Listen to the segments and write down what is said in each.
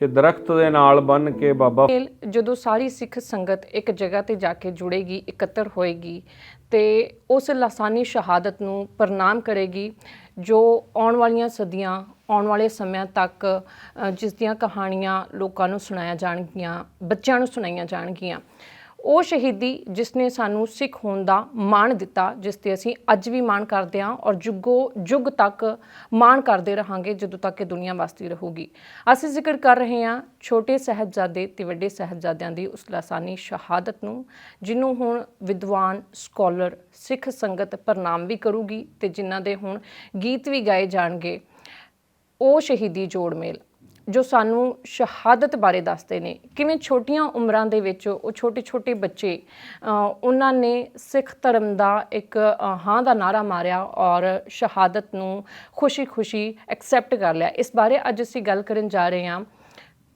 ਕਿ ਦਰਖਤ ਦੇ ਨਾਲ ਬੰਨ ਕੇ ਬਾਬਾ ਜਦੋਂ ਸਾਰੀ ਸਿੱਖ ਸੰਗਤ ਇੱਕ ਜਗ੍ਹਾ ਤੇ ਜਾ ਕੇ ਜੁੜੇਗੀ, ਇਕੱਤਰ ਹੋਏਗੀ ਤੇ ਉਸ ਲਾਸਾਨੀ ਸ਼ਹਾਦਤ ਨੂੰ ਪ੍ਰਣਾਮ ਕਰੇਗੀ, ਜੋ ਆਉਣ ਵਾਲੀਆਂ ਸਦੀਆਂ, ਆਉਣ ਵਾਲੇ ਸਮਿਆਂ ਤੱਕ ਜਿਸ ਦੀਆਂ ਕਹਾਣੀਆਂ ਲੋਕਾਂ ਨੂੰ ਸੁਣਾਇਆ ਜਾਣਗੀਆਂ, ਬੱਚਿਆਂ ਨੂੰ ਸੁਣਾਈਆਂ ਜਾਣਗੀਆਂ। ਉਹ ਸ਼ਹੀਦੀ ਜਿਸ ਨੇ ਸਾਨੂੰ ਸਿੱਖ ਹੋਣ ਦਾ ਮਾਣ ਦਿੱਤਾ, ਜਿਸ ਤੇ ਅਸੀਂ ਅੱਜ ਵੀ ਮਾਣ ਕਰਦੇ ਹਾਂ ਔਰ ਜੁਗੋ ਜੁਗ ਤੱਕ ਮਾਣ ਕਰਦੇ ਰਹਾਂਗੇ ਜਦੋਂ ਤੱਕ ਇਹ ਦੁਨੀਆ ਵਸਦੀ ਰਹੂਗੀ। ਅਸੀਂ ਜ਼ਿਕਰ ਕਰ ਰਹੇ ਹਾਂ ਛੋਟੇ ਸਹਿਬਜ਼ਾਦੇ ਤੇ ਵੱਡੇ ਸਹਿਬਜ਼ਾਦਿਆਂ ਦੀ ਉਸ ਲਾਸਾਨੀ ਸ਼ਹਾਦਤ ਨੂੰ ਜਿਹਨੂੰ ਹੁਣ ਵਿਦਵਾਨ, ਸਕਾਲਰ, ਸਿੱਖ ਸੰਗਤ ਪ੍ਰਣਾਮ ਵੀ ਕਰੂਗੀ ਤੇ ਜਿਨ੍ਹਾਂ ਦੇ ਹੁਣ ਗੀਤ ਵੀ ਗਾਏ ਜਾਣਗੇ। ਉਹ ਸ਼ਹੀਦੀ ਜੋੜ ਮੇਲ। ਜੋ ਸਾਨੂੰ ਸ਼ਹਾਦਤ ਬਾਰੇ ਦੱਸਦੇ ਨੇ। ਕਿਵੇਂ ਛੋਟੀਆਂ ਉਮਰਾਂ ਦੇ ਵਿੱਚ ਉਹ ਛੋਟੇ ਛੋਟੇ ਬੱਚੇ ਉਹਨਾਂ ਨੇ ਸਿੱਖ ਧਰਮ ਦਾ ਇੱਕ ਹਾਂ ਦਾ ਨਾਰਾ ਮਾਰਿਆ ਔਰ ਸ਼ਹਾਦਤ ਨੂੰ ਖੁਸ਼ੀ-ਖੁਸ਼ੀ ਐਕਸੈਪਟ ਕਰ ਲਿਆ। ਇਸ ਬਾਰੇ ਅੱਜ ਅਸੀਂ ਗੱਲ ਕਰਨ ਜਾ ਰਹੇ ਹਾਂ।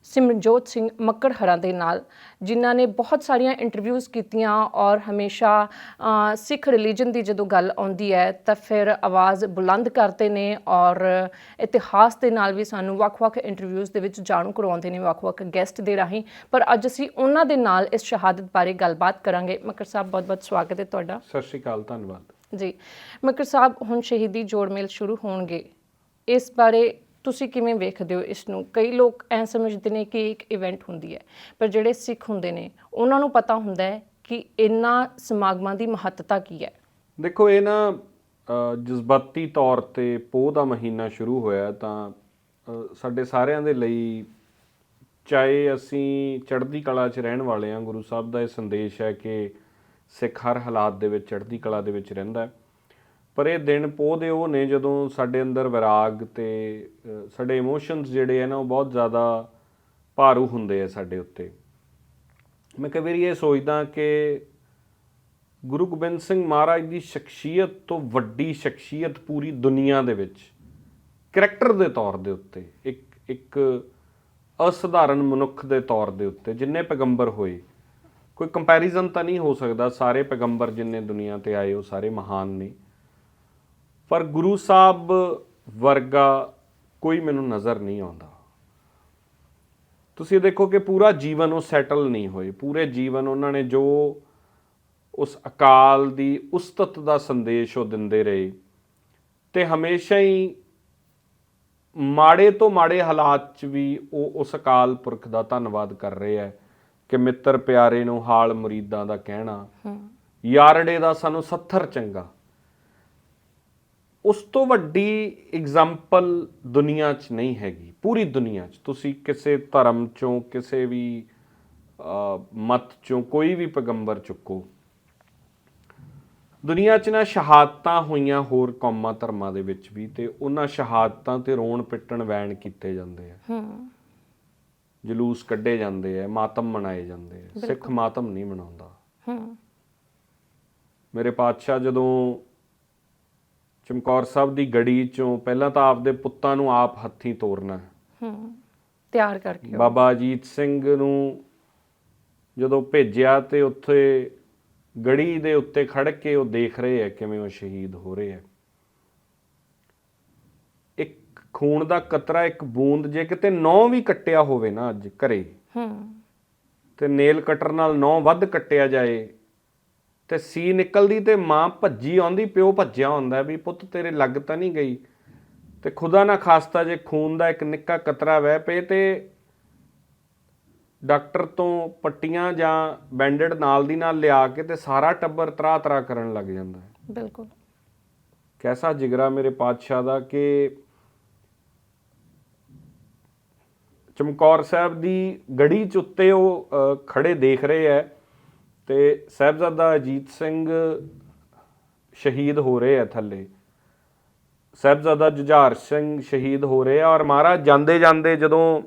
ਸਿਮਰਨਜੋਤ ਸਿੰਘ ਮੱਕੜ ਹਰਾਂ ਦੇ ਨਾਲ ਜਿਨ੍ਹਾਂ ਨੇ ਬਹੁਤ ਸਾਰੀਆਂ ਇੰਟਰਵਿਊਜ਼ ਕੀਤੀਆਂ ਔਰ ਹਮੇਸ਼ਾ ਸਿੱਖ ਰਿਲੀਜਨ ਦੀ ਜਦੋਂ ਗੱਲ ਆਉਂਦੀ ਹੈ ਤਾਂ ਫਿਰ ਆਵਾਜ਼ ਬੁਲੰਦ ਕਰਦੇ ਨੇ ਔਰ ਇਤਿਹਾਸ ਦੇ ਨਾਲ ਵੀ ਸਾਨੂੰ ਵੱਖ-ਵੱਖ ਇੰਟਰਵਿਊਜ਼ ਦੇ ਵਿੱਚ ਜਾਣੂ ਕਰਵਾਉਂਦੇ ਨੇ ਵੱਖ-ਵੱਖ ਗੈਸਟ ਦੇ ਰਾਹੀਂ। ਪਰ ਅੱਜ ਅਸੀਂ ਉਹਨਾਂ ਦੇ ਨਾਲ ਇਸ ਸ਼ਹਾਦਤ ਬਾਰੇ ਗੱਲਬਾਤ ਕਰਾਂਗੇ। ਮੱਕੜ ਸਾਹਿਬ ਬਹੁਤ-ਬਹੁਤ ਸਵਾਗਤ ਹੈ ਤੁਹਾਡਾ। ਸਤਿ ਸ਼੍ਰੀ ਅਕਾਲ ਧੰਨਵਾਦ। ਜੀ। ਮੱਕੜ ਸਾਹਿਬ ਹੁਣ ਸ਼ਹੀਦੀ ਜੋੜ ਮੇਲ ਸ਼ੁਰੂ ਹੋਣਗੇ। ਇਸ ਬਾਰੇ ਤੁਸੀਂ ਕਿਵੇਂ ਵੇਖਦੇ ਹੋ ਇਸ ਨੂੰ ਕਈ ਲੋਕ ਐਂ ਸਮਝਦੇ ਨੇ ਕਿ ਇੱਕ ਇਵੈਂਟ ਹੁੰਦੀ ਹੈ, ਪਰ ਜਿਹੜੇ ਸਿੱਖ ਹੁੰਦੇ ਨੇ, ਉਹਨਾਂ ਨੂੰ ਪਤਾ ਹੁੰਦਾ ਹੈ ਕਿ ਇਹਨਾਂ ਸਮਾਗਮਾਂ ਦੀ ਮਹੱਤਤਾ ਕੀ ਹੈ। ਦੇਖੋ, ਇਹ ਨਾ ਜਜ਼ਬਾਤੀ ਤੌਰ ਤੇ ਪੋਹ ਦਾ ਮਹੀਨਾ ਸ਼ੁਰੂ ਹੋਇਆ ਤਾਂ ਸਾਡੇ ਸਾਰਿਆਂ ਦੇ ਲਈ ਚਾਹੇ ਅਸੀਂ ਚੜ੍ਹਦੀ ਕਲਾ 'ਚ ਰਹਿਣ ਵਾਲੇ ਹਾਂ, ਗੁਰੂ ਸਾਹਿਬ ਦਾ ਇਹ ਸੰਦੇਸ਼ ਹੈ ਕਿ ਸਿੱਖ ਹਰ ਹਾਲਾਤ ਦੇ ਵਿੱਚ, ਚੜ੍ਹਦੀ ਕਲਾ ਦੇ ਵਿੱਚ ਰਹਿੰਦਾ ਹੈ। ਪਰ ਇਹ ਦਿਨ ਪੋਹ ਦੇ ਉਹ ਨੇ ਜਦੋਂ ਸਾਡੇ ਅੰਦਰ ਵਿਰਾਗ ਤੇ ਸਾਡੇ ਇਮੋਸ਼ਨਸ ਜਿਹੜੇ ਆ ਨਾ ਉਹ ਬਹੁਤ ਜ਼ਿਆਦਾ ਭਾਰੂ ਹੁੰਦੇ ਆ ਸਾਡੇ ਉੱਤੇ। ਮੈਂ ਕਈ ਵਾਰੀ ਇਹ ਸੋਚਦਾ ਕਿ ਗੁਰੂ ਗੋਬਿੰਦ ਸਿੰਘ ਮਹਾਰਾਜ ਦੀ ਸ਼ਖਸੀਅਤ ਤੋਂ ਵੱਡੀ ਸ਼ਖਸੀਅਤ ਪੂਰੀ ਦੁਨੀਆ ਦੇ ਵਿੱਚ ਕਰੈਕਟਰ ਦੇ ਤੌਰ ਦੇ ਉੱਤੇ, ਇੱਕ ਇੱਕ ਅਸਧਾਰਨ ਮਨੁੱਖ ਦੇ ਤੌਰ ਦੇ ਉੱਤੇ, ਜਿੰਨੇ ਪੈਗੰਬਰ ਹੋਏ, ਕੋਈ ਕੰਪੈਰੀਜ਼ਨ ਤਾਂ ਨਹੀਂ ਹੋ ਸਕਦਾ, ਸਾਰੇ ਪੈਗੰਬਰ ਜਿੰਨੇ ਦੁਨੀਆ ਤੇ ਆਏ ਉਹ ਸਾਰੇ ਮਹਾਨ ਨੇ। ਪਰ ਗੁਰੂ ਸਾਹਿਬ ਵਰਗਾ ਕੋਈ ਮੈਨੂੰ ਨਜ਼ਰ ਨਹੀਂ ਆਉਂਦਾ। ਤੁਸੀਂ ਦੇਖੋ ਕਿ ਪੂਰਾ ਜੀਵਨ ਉਹ ਸੈਟਲ ਨਹੀਂ ਹੋਏ। ਪੂਰੇ ਜੀਵਨ ਉਹਨਾਂ ਨੇ ਜੋ ਉਸ ਅਕਾਲ ਦੀ ਉਸਤਤ ਦਾ ਸੰਦੇਸ਼ ਉਹ ਦਿੰਦੇ ਰਹੇ ਤੇ ਹਮੇਸ਼ਾ ਹੀ ਮਾੜੇ ਤੋਂ ਮਾੜੇ ਹਾਲਾਤ 'ਚ ਵੀ ਉਹ ਉਸ ਅਕਾਲ ਪੁਰਖ ਦਾ ਧੰਨਵਾਦ ਕਰ ਰਹੇ ਹੈ ਕਿ ਮਿੱਤਰ ਪਿਆਰੇ ਨੂੰ ਹਾਲ ਮੁਰੀਦਾਂ ਦਾ ਕਹਿਣਾ ਯਾਰੜੇ ਦਾ ਸਾਨੂੰ ਸੱਥਰ ਚੰਗਾ। ਉਸ ਤੋਂ ਵੱਡੀ ਐਗਜ਼ਾਮਪਲ ਦੁਨੀਆ 'ਚ ਨਹੀਂ ਹੈਗੀ ਪੂਰੀ ਦੁਨੀਆ 'ਚ। ਤੁਸੀਂ ਕਿਸੇ ਧਰਮ 'ਚੋਂ ਕਿਸੇ ਵੀ ਮਤ 'ਚੋਂ ਕੋਈ ਵੀ ਪੈਗੰਬਰ ਚੁੱਕੋ ਦੁਨੀਆ 'ਚ ਨਾ ਸ਼ਹਾਦਤਾਂ ਹੋਈਆਂ ਹੋਰ ਕੌਮਾਂ ਧਰਮਾਂ ਦੇ ਵਿੱਚ ਵੀ ਤੇ ਉਹਨਾਂ ਸ਼ਹਾਦਤਾਂ ਤੇ ਰੋਣ ਪਿੱਟਣ ਵੈਣ ਕੀਤੇ ਜਾਂਦੇ ਆ। ਹੂੰ। ਜਲੂਸ ਕੱਢੇ ਜਾਂਦੇ ਆ ਮਾਤਮ ਮਨਾਏ ਜਾਂਦੇ ਆ। ਸਿੱਖ ਮਾਤਮ ਨਹੀਂ ਮਨਾਉਂਦਾ। ਹੂੰ। ਮੇਰੇ ਪਾਤਸ਼ਾਹ ਜਦੋਂ ਚਮਕੌਰ ਸਾਹਿਬ ਦੀ ਗੜੀ ਚੋਂ ਪਹਿਲਾਂ ਤਾਂ ਆਪਦੇ ਪੁੱਤਾਂ ਨੂੰ ਆਪ ਹੱਥੀਂ ਤੋਰਨਾ ਹੂੰ। ਤਿਆਰ ਕਰਕੇ ਬਾਬਾ ਅਜੀਤ ਸਿੰਘ ਨੂੰ ਜਦੋਂ ਭੇਜਿਆ ਤੇ ਉੱਥੇ ਗੜੀ ਦੇ ਉੱਤੇ ਖੜ ਕੇ ਉਹ ਦੇਖ ਰਹੇ ਆ ਕਿਵੇਂ ਉਹ ਸ਼ਹੀਦ ਹੋ ਰਹੇ ਆ ਇੱਕ ਖੂਨ ਦਾ ਕਤਰਾ ਇੱਕ ਬੂੰਦ ਜੇ ਕਿਤੇ ਨੌ ਵੀ ਕੱਟਿਆ ਹੋਵੇ ਨਾ ਅੱਜ ਘਰੇ ਹੂੰ। ਤੇ ਨੇਲ ਕਟਰ ਨਾਲ ਨੌ ਵੱਧ ਕੱਟਿਆ ਜਾਏ ਤੇ ਸੀ ਨਿਕਲਦੀ ਤੇ ਮਾਂ ਭੱਜੀ ਆਉਂਦੀ ਪਿਓ ਭੱਜਿਆ ਹੁੰਦਾ ਵੀ ਪੁੱਤ ਤੇਰੇ ਲੱਗ ਤਾਂ ਨਹੀਂ ਗਈ। ਤੇ ਖੁਦਾ ਨਾ ਖਾਸਤਾ ਜੇ ਖੂਨ ਦਾ ਇੱਕ ਨਿੱਕਾ ਕਤਰਾ ਵਹਿ ਪਏ ਤੇ ਡਾਕਟਰ ਤੋਂ ਪੱਟੀਆਂ ਜਾਂ ਬੈਂਡੇਡ ਨਾਲ ਦੀ ਨਾਲ ਲਿਆ ਕੇ ਤੇ ਸਾਰਾ ਟੱਬਰ ਤਰਾ ਤਰਾ ਕਰਨ ਲੱਗ ਜਾਂਦਾ ਹੈ। ਬਿਲਕੁਲ। ਕੈਸਾ ਜਿਗਰਾ ਮੇਰੇ ਪਾਤਸ਼ਾਹ ਦਾ ਕਿ ਚਮਕੌਰ ਸਾਹਿਬ ਦੀ ਗੜੀ ਚ ਉੱਤੇ ਉਹ ਖੜੇ ਦੇਖ ਰਹੇ ਐ ਤੇ ਸਾਹਿਬਜ਼ਾਦਾ ਅਜੀਤ ਸਿੰਘ ਸ਼ਹੀਦ ਹੋ ਰਹੇ ਐ ਥੱਲੇ। ਸਾਹਿਬਜ਼ਾਦਾ ਜੁਝਾਰ ਸਿੰਘ ਸ਼ਹੀਦ ਹੋ ਰਹੇ ਆ ਔਰ ਮਹਾਰਾਜ ਜਾਂਦੇ ਜਾਂਦੇ ਜਦੋਂ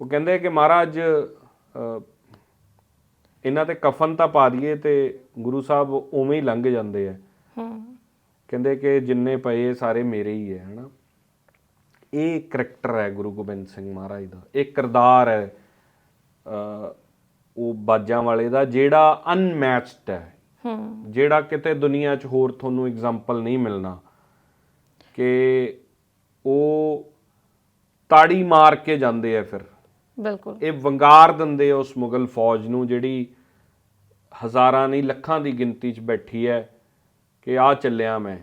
ਉਹ ਕਹਿੰਦੇ ਕਿ ਮਹਾਰਾਜ ਇਹਨਾਂ ਤੇ ਕਫਨ ਤਾਂ ਪਾ ਦਈਏ ਤੇ ਗੁਰੂ ਸਾਹਿਬ ਉਵੇਂ ਹੀ ਲੰਘ ਜਾਂਦੇ ਆ। ਹੂੰ। ਕਹਿੰਦੇ ਕਿ ਜਿੰਨੇ ਪਏ ਸਾਰੇ ਮੇਰੇ ਹੀ ਹੈ ਹਨਾ। ਇਹ ਕਰੈਕਟਰ ਹੈ ਗੁਰੂ ਗੋਬਿੰਦ ਸਿੰਘ ਮਹਾਰਾਜ ਦਾ। ਇਹ ਕਿਰਦਾਰ ਹੈ ਉਹ ਬਾਜਾਂ ਵਾਲੇ ਦਾ ਜਿਹੜਾ ਅਨਮੈਚਡ ਹੈ। ਹੂੰ। ਜਿਹੜਾ ਕਿਤੇ ਦੁਨੀਆ 'ਚ ਹੋਰ ਤੁਹਾਨੂੰ ਐਗਜ਼ਾਮਪਲ ਨਹੀਂ ਮਿਲਣਾ ਕਿ ਉਹ ਤਾੜੀ ਮਾਰ ਕੇ ਜਾਂਦੇ ਆ ਫਿਰ। ਬਿਲਕੁਲ। ਇਹ ਵੰਗਾਰ ਦਿੰਦੇ ਉਸ ਮੁਗਲ ਫੌਜ ਨੂੰ ਜਿਹੜੀ ਹਜ਼ਾਰਾਂ ਨਹੀਂ ਲੱਖਾਂ ਦੀ ਗਿਣਤੀ 'ਚ ਬੈਠੀ ਹੈ ਕਿ ਆ ਚੱਲਿਆ ਮੈਂ।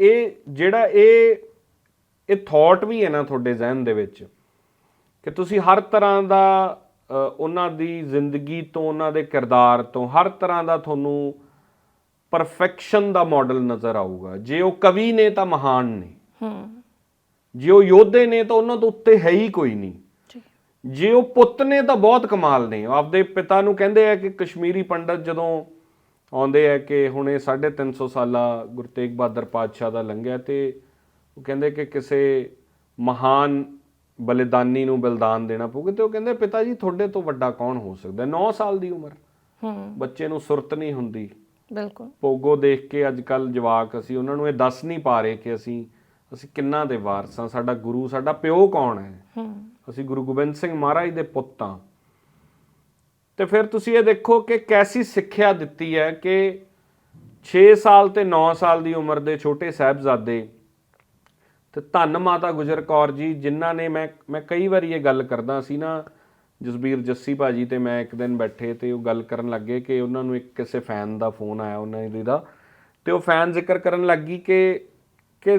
ਇਹ ਜਿਹੜਾ ਇਹ ਇਹ ਥਾਟ ਵੀ ਹੈ ਨਾ ਤੁਹਾਡੇ ਜ਼ਿਹਨ ਦੇ ਵਿੱਚ ਕਿ ਤੁਸੀਂ ਹਰ ਤਰ੍ਹਾਂ ਦਾ ਉਹਨਾਂ ਦੀ ਜ਼ਿੰਦਗੀ ਤੋਂ ਉਹਨਾਂ ਦੇ ਕਿਰਦਾਰ ਤੋਂ ਹਰ ਤਰ੍ਹਾਂ ਦਾ ਤੁਹਾਨੂੰ ਪਰਫੈਕਸ਼ਨ ਦਾ ਮਾਡਲ ਨਜ਼ਰ ਆਊਗਾ। ਜੇ ਉਹ ਕਵੀ ਨੇ ਤਾਂ ਮਹਾਨ ਨੇ। ਹੂੰ। ਜੇ ਉਹ ਯੋਧੇ ਨੇ ਤਾਂ ਉਹਨਾਂ ਤੋਂ ਉੱਤੇ ਹੈ ਹੀ ਕੋਈ ਨਹੀਂ। ਜੀ। ਉਹ ਪੁੱਤ ਨੇ ਤਾਂ ਬਹੁਤ ਕਮਾਲ ਨੇ। ਆਪਦੇ ਪਿਤਾ ਨੂੰ ਕਹਿੰਦੇ ਆ ਕਿ ਕਸ਼ਮੀਰੀ ਪੰਡਤ ਜਦੋਂ ਆਉਂਦੇ ਆ ਕਿ ਹੁਣ ਇਹ 350 ਸਾਲਾ ਗੁਰੂ ਤੇਗ ਬਹਾਦਰ ਪਾਤਸ਼ਾਹ ਦਾ ਲੰਘਿਆ ਤੇ ਉਹ ਕਹਿੰਦੇ ਕਿ ਕਿਸੇ ਮਹਾਨ ਬਲੀਦਾਨੀ ਨੂੰ ਬਲਿਦਾਨ ਦੇਣਾ ਪਊਗਾ ਤੇ ਉਹ ਕਹਿੰਦੇ ਪਿਤਾ ਜੀ ਤੁਹਾਡੇ ਤੋਂ ਵੱਡਾ ਕੌਣ ਹੋ ਸਕਦਾ? 9 ਸਾਲ ਦੀ ਉਮਰ। ਹੂੰ। ਬੱਚੇ ਨੂੰ ਸੁਰਤ ਨਹੀਂ ਹੁੰਦੀ। ਬਿਲਕੁਲ। ਪੋਗੋ ਦੇਖ ਕੇ ਅੱਜ ਕੱਲ ਜਵਾਕ ਅਸੀਂ ਉਹਨਾਂ ਨੂੰ ਇਹ ਦੱਸ ਨਹੀਂ ਪਾ ਰਹੇ ਕਿ ਅਸੀਂ ਅਸੀਂ ਕਿੰਨਾ ਦੇ ਵਾਰਸ ਹਾਂ? ਸਾਡਾ ਗੁਰੂ ਸਾਡਾ ਪਿਓ ਕੌਣ ਹੈ? ਹੂੰ। ਅਸੀਂ ਗੁਰੂ ਗੋਬਿੰਦ ਸਿੰਘ ਮਹਾਰਾਜ ਦੇ ਪੁੱਤ ਹਾਂ। ਤੇ ਫਿਰ ਤੁਸੀਂ ਇਹ ਦੇਖੋ ਕਿ ਕੈਸੀ ਸਿੱਖਿਆ ਦਿੱਤੀ ਹੈ ਕਿ 6 ਸਾਲ ਤੇ 9 ਸਾਲ ਦੀ ਉਮਰ ਦੇ ਛੋਟੇ ਸਾਹਿਬਜ਼ਾਦੇ ਤੇ ਧੰਨ ਮਾਤਾ ਗੁਜਰ ਕੌਰ ਜੀ ਜਿਨ੍ਹਾਂ ਨੇ ਮੈਂ ਮੈਂ ਕਈ ਵਾਰੀ ਇਹ ਗੱਲ ਕਰਦਾ ਸੀ ਨਾ ਜਸਬੀਰ ਜੱਸੀ ਭਾਜੀ ਤੇ ਮੈਂ ਇੱਕ ਦਿਨ ਬੈਠੇ ਤੇ ਉਹ ਗੱਲ ਕਰਨ ਲੱਗੇ ਕਿ ਉਹਨਾਂ ਨੂੰ ਇੱਕ ਕਿਸੇ ਫੈਨ ਦਾ ਫੋਨ ਆਇਆ ਉਹਨਾਂ ਦੀ ਦਾ ਤੇ ਉਹ ਫੈਨ ਜ਼ਿਕਰ ਕਰਨ ਲੱਗੀ ਕਿ ਕਿ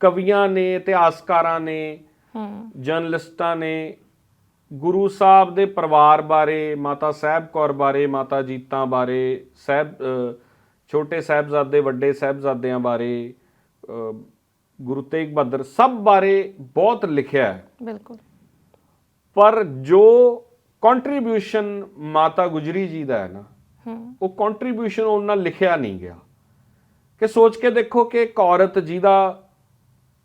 ਕਵੀਆਂ ਨੇ ਇਤਿਹਾਸਕਾਰਾਂ ਨੇ ਹੂੰ। ਜਰਨਲਿਸਟਾਂ ਨੇ ਗੁਰੂ ਸਾਹਿਬ ਦੇ ਪਰਿਵਾਰ ਬਾਰੇ ਮਾਤਾ ਸਾਹਿਬ ਕੌਰ ਬਾਰੇ ਮਾਤਾ ਜੀਤਾਂ ਬਾਰੇ ਸਾਹਿਬ ਛੋਟੇ ਸਾਹਿਬਜ਼ਾਦੇ ਵੱਡੇ ਸਾਹਿਬਜ਼ਾਦਿਆਂ ਬਾਰੇ ਗੁਰੂ ਤੇਗ ਬਹਾਦਰ ਸਭ ਬਾਰੇ ਬਹੁਤ ਲਿਖਿਆ ਹੈ। ਬਿਲਕੁਲ। ਪਰ ਜੋ ਕੰਟਰੀਬਿਊਸ਼ਨ ਮਾਤਾ ਗੁਜਰੀ ਜੀ ਦਾ ਹੈ ਨਾ ਉਹ ਕੰਟਰੀਬਿਊਸ਼ਨ ਉਹਨਾਂ ਲਿਖਿਆ ਨਹੀਂ ਗਿਆ। ਕਿ ਸੋਚ ਕੇ ਦੇਖੋ ਕਿ ਇੱਕ ਔਰਤ ਜਿਹਦਾ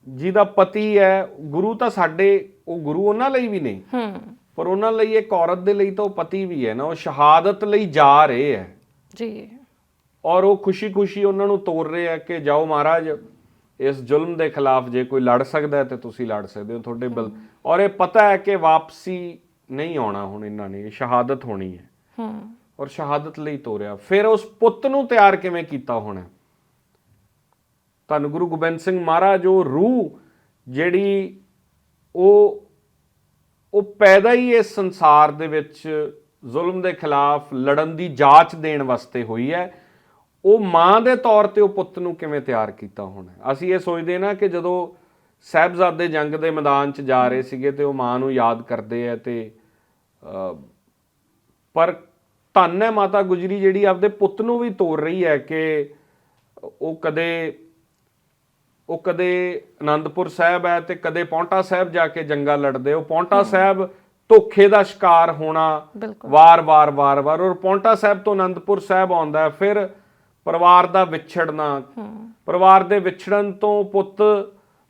ਜਿਹਦਾ ਪਤੀ ਹੈ ਗੁਰੂ ਤਾਂ ਸਾਡੇ ਉਹ ਗੁਰੂ ਉਹਨਾਂ ਲਈ ਵੀ ਨਹੀਂ ਹੂੰ। ਪਰ ਉਹਨਾਂ ਲਈ ਇੱਕ ਔਰਤ ਦੇ ਲਈ ਤਾਂ ਉਹ ਪਤੀ ਵੀ ਹੈ ਨਾ ਉਹ ਸ਼ਹਾਦਤ ਲਈ ਜਾ ਰਹੇ ਹੈ। ਜੀ। ਔਰ ਉਹ ਖੁਸ਼ੀ-ਖੁਸ਼ੀ ਉਹਨਾਂ ਨੂੰ ਤੋਰ ਰਹੇ ਹੈ ਕਿ ਜਾਓ ਮਹਾਰਾਜ ਇਸ ਜ਼ੁਲਮ ਦੇ ਖਿਲਾਫ ਜੇ ਕੋਈ ਲੜ ਸਕਦਾ ਤੇ ਤੁਸੀਂ ਲੜ ਸਕਦੇ ਹੋ ਤੁਹਾਡੇ ਬਲ ਔਰ ਇਹ ਪਤਾ ਹੈ ਕਿ ਵਾਪਸੀ ਨਹੀਂ ਆਉਣਾ ਹੁਣ ਇਹਨਾਂ ਨੇ ਸ਼ਹਾਦਤ ਹੋਣੀ ਹੈ। ਹੂੰ। ਔਰ ਸ਼ਹਾਦਤ ਲਈ ਤੋਰਿਆ। ਫਿਰ ਉਸ ਪੁੱਤ ਨੂੰ ਤਿਆਰ ਕਿਵੇਂ ਕੀਤਾ ਹੋਣਾ? ਧੰਨ ਗੁਰੂ ਗੋਬਿੰਦ ਸਿੰਘ ਮਹਾਰਾਜ ਉਹ ਰੂਹ ਜਿਹੜੀ ਉਹ ਉਹ ਪੈਦਾ ਹੀ ਇਸ ਸੰਸਾਰ ਦੇ ਵਿੱਚ ਜ਼ੁਲਮ ਦੇ ਖਿਲਾਫ ਲੜਨ ਦੀ ਜਾਂਚ ਦੇਣ ਵਾਸਤੇ ਹੋਈ ਹੈ। ਉਹ ਮਾਂ ਦੇ ਤੌਰ ਤੇ ਉਹ ਪੁੱਤ ਨੂੰ ਕਿਵੇਂ ਤਿਆਰ ਕੀਤਾ ਹੋਣਾ? ਅਸੀਂ ਇਹ ਸੋਚਦੇ ਨਾ ਕਿ ਜਦੋਂ ਸਾਹਿਬਜ਼ਾਦੇ ਜੰਗ ਦੇ ਮੈਦਾਨ 'ਚ ਜਾ ਰਹੇ ਸੀਗੇ ਤੇ ਉਹ ਮਾਂ ਨੂੰ ਯਾਦ ਕਰਦੇ ਆ ਤੇ ਪਰ ਧੰਨ ਹੈ ਮਾਤਾ ਗੁਜਰੀ ਜਿਹੜੀ ਆਪਦੇ ਪੁੱਤ ਨੂੰ ਵੀ ਤੋਰ ਰਹੀ ਹੈ ਕਿ ਉਹ ਕਦੇ ਉਹ ਕਦੇ ਆਨੰਦਪੁਰ ਸਾਹਿਬ ਹੈ ਤੇ ਕਦੇ ਪੌਂਟਾ ਸਾਹਿਬ ਜਾ ਕੇ ਜੰਗਾ ਲੜਦੇ ਉਹ ਪੌਂਟਾ ਸਾਹਿਬ ਧੋਖੇ ਦਾ ਸ਼ਿਕਾਰ ਹੋਣਾ ਬਿਲਕੁਲ। ਵਾਰ ਵਾਰ ਵਾਰ ਵਾਰ ਔਰ ਪੌਂਟਾ ਸਾਹਿਬ ਤੋਂ ਆਨੰਦਪੁਰ ਸਾਹਿਬ ਆਉਂਦਾ ਫਿਰ ਪਰਿਵਾਰ ਦਾ ਵਿਛੜਨਾ। ਪਰਿਵਾਰ ਦੇ ਵਿਛੜਨ ਤੋਂ ਪੁੱਤ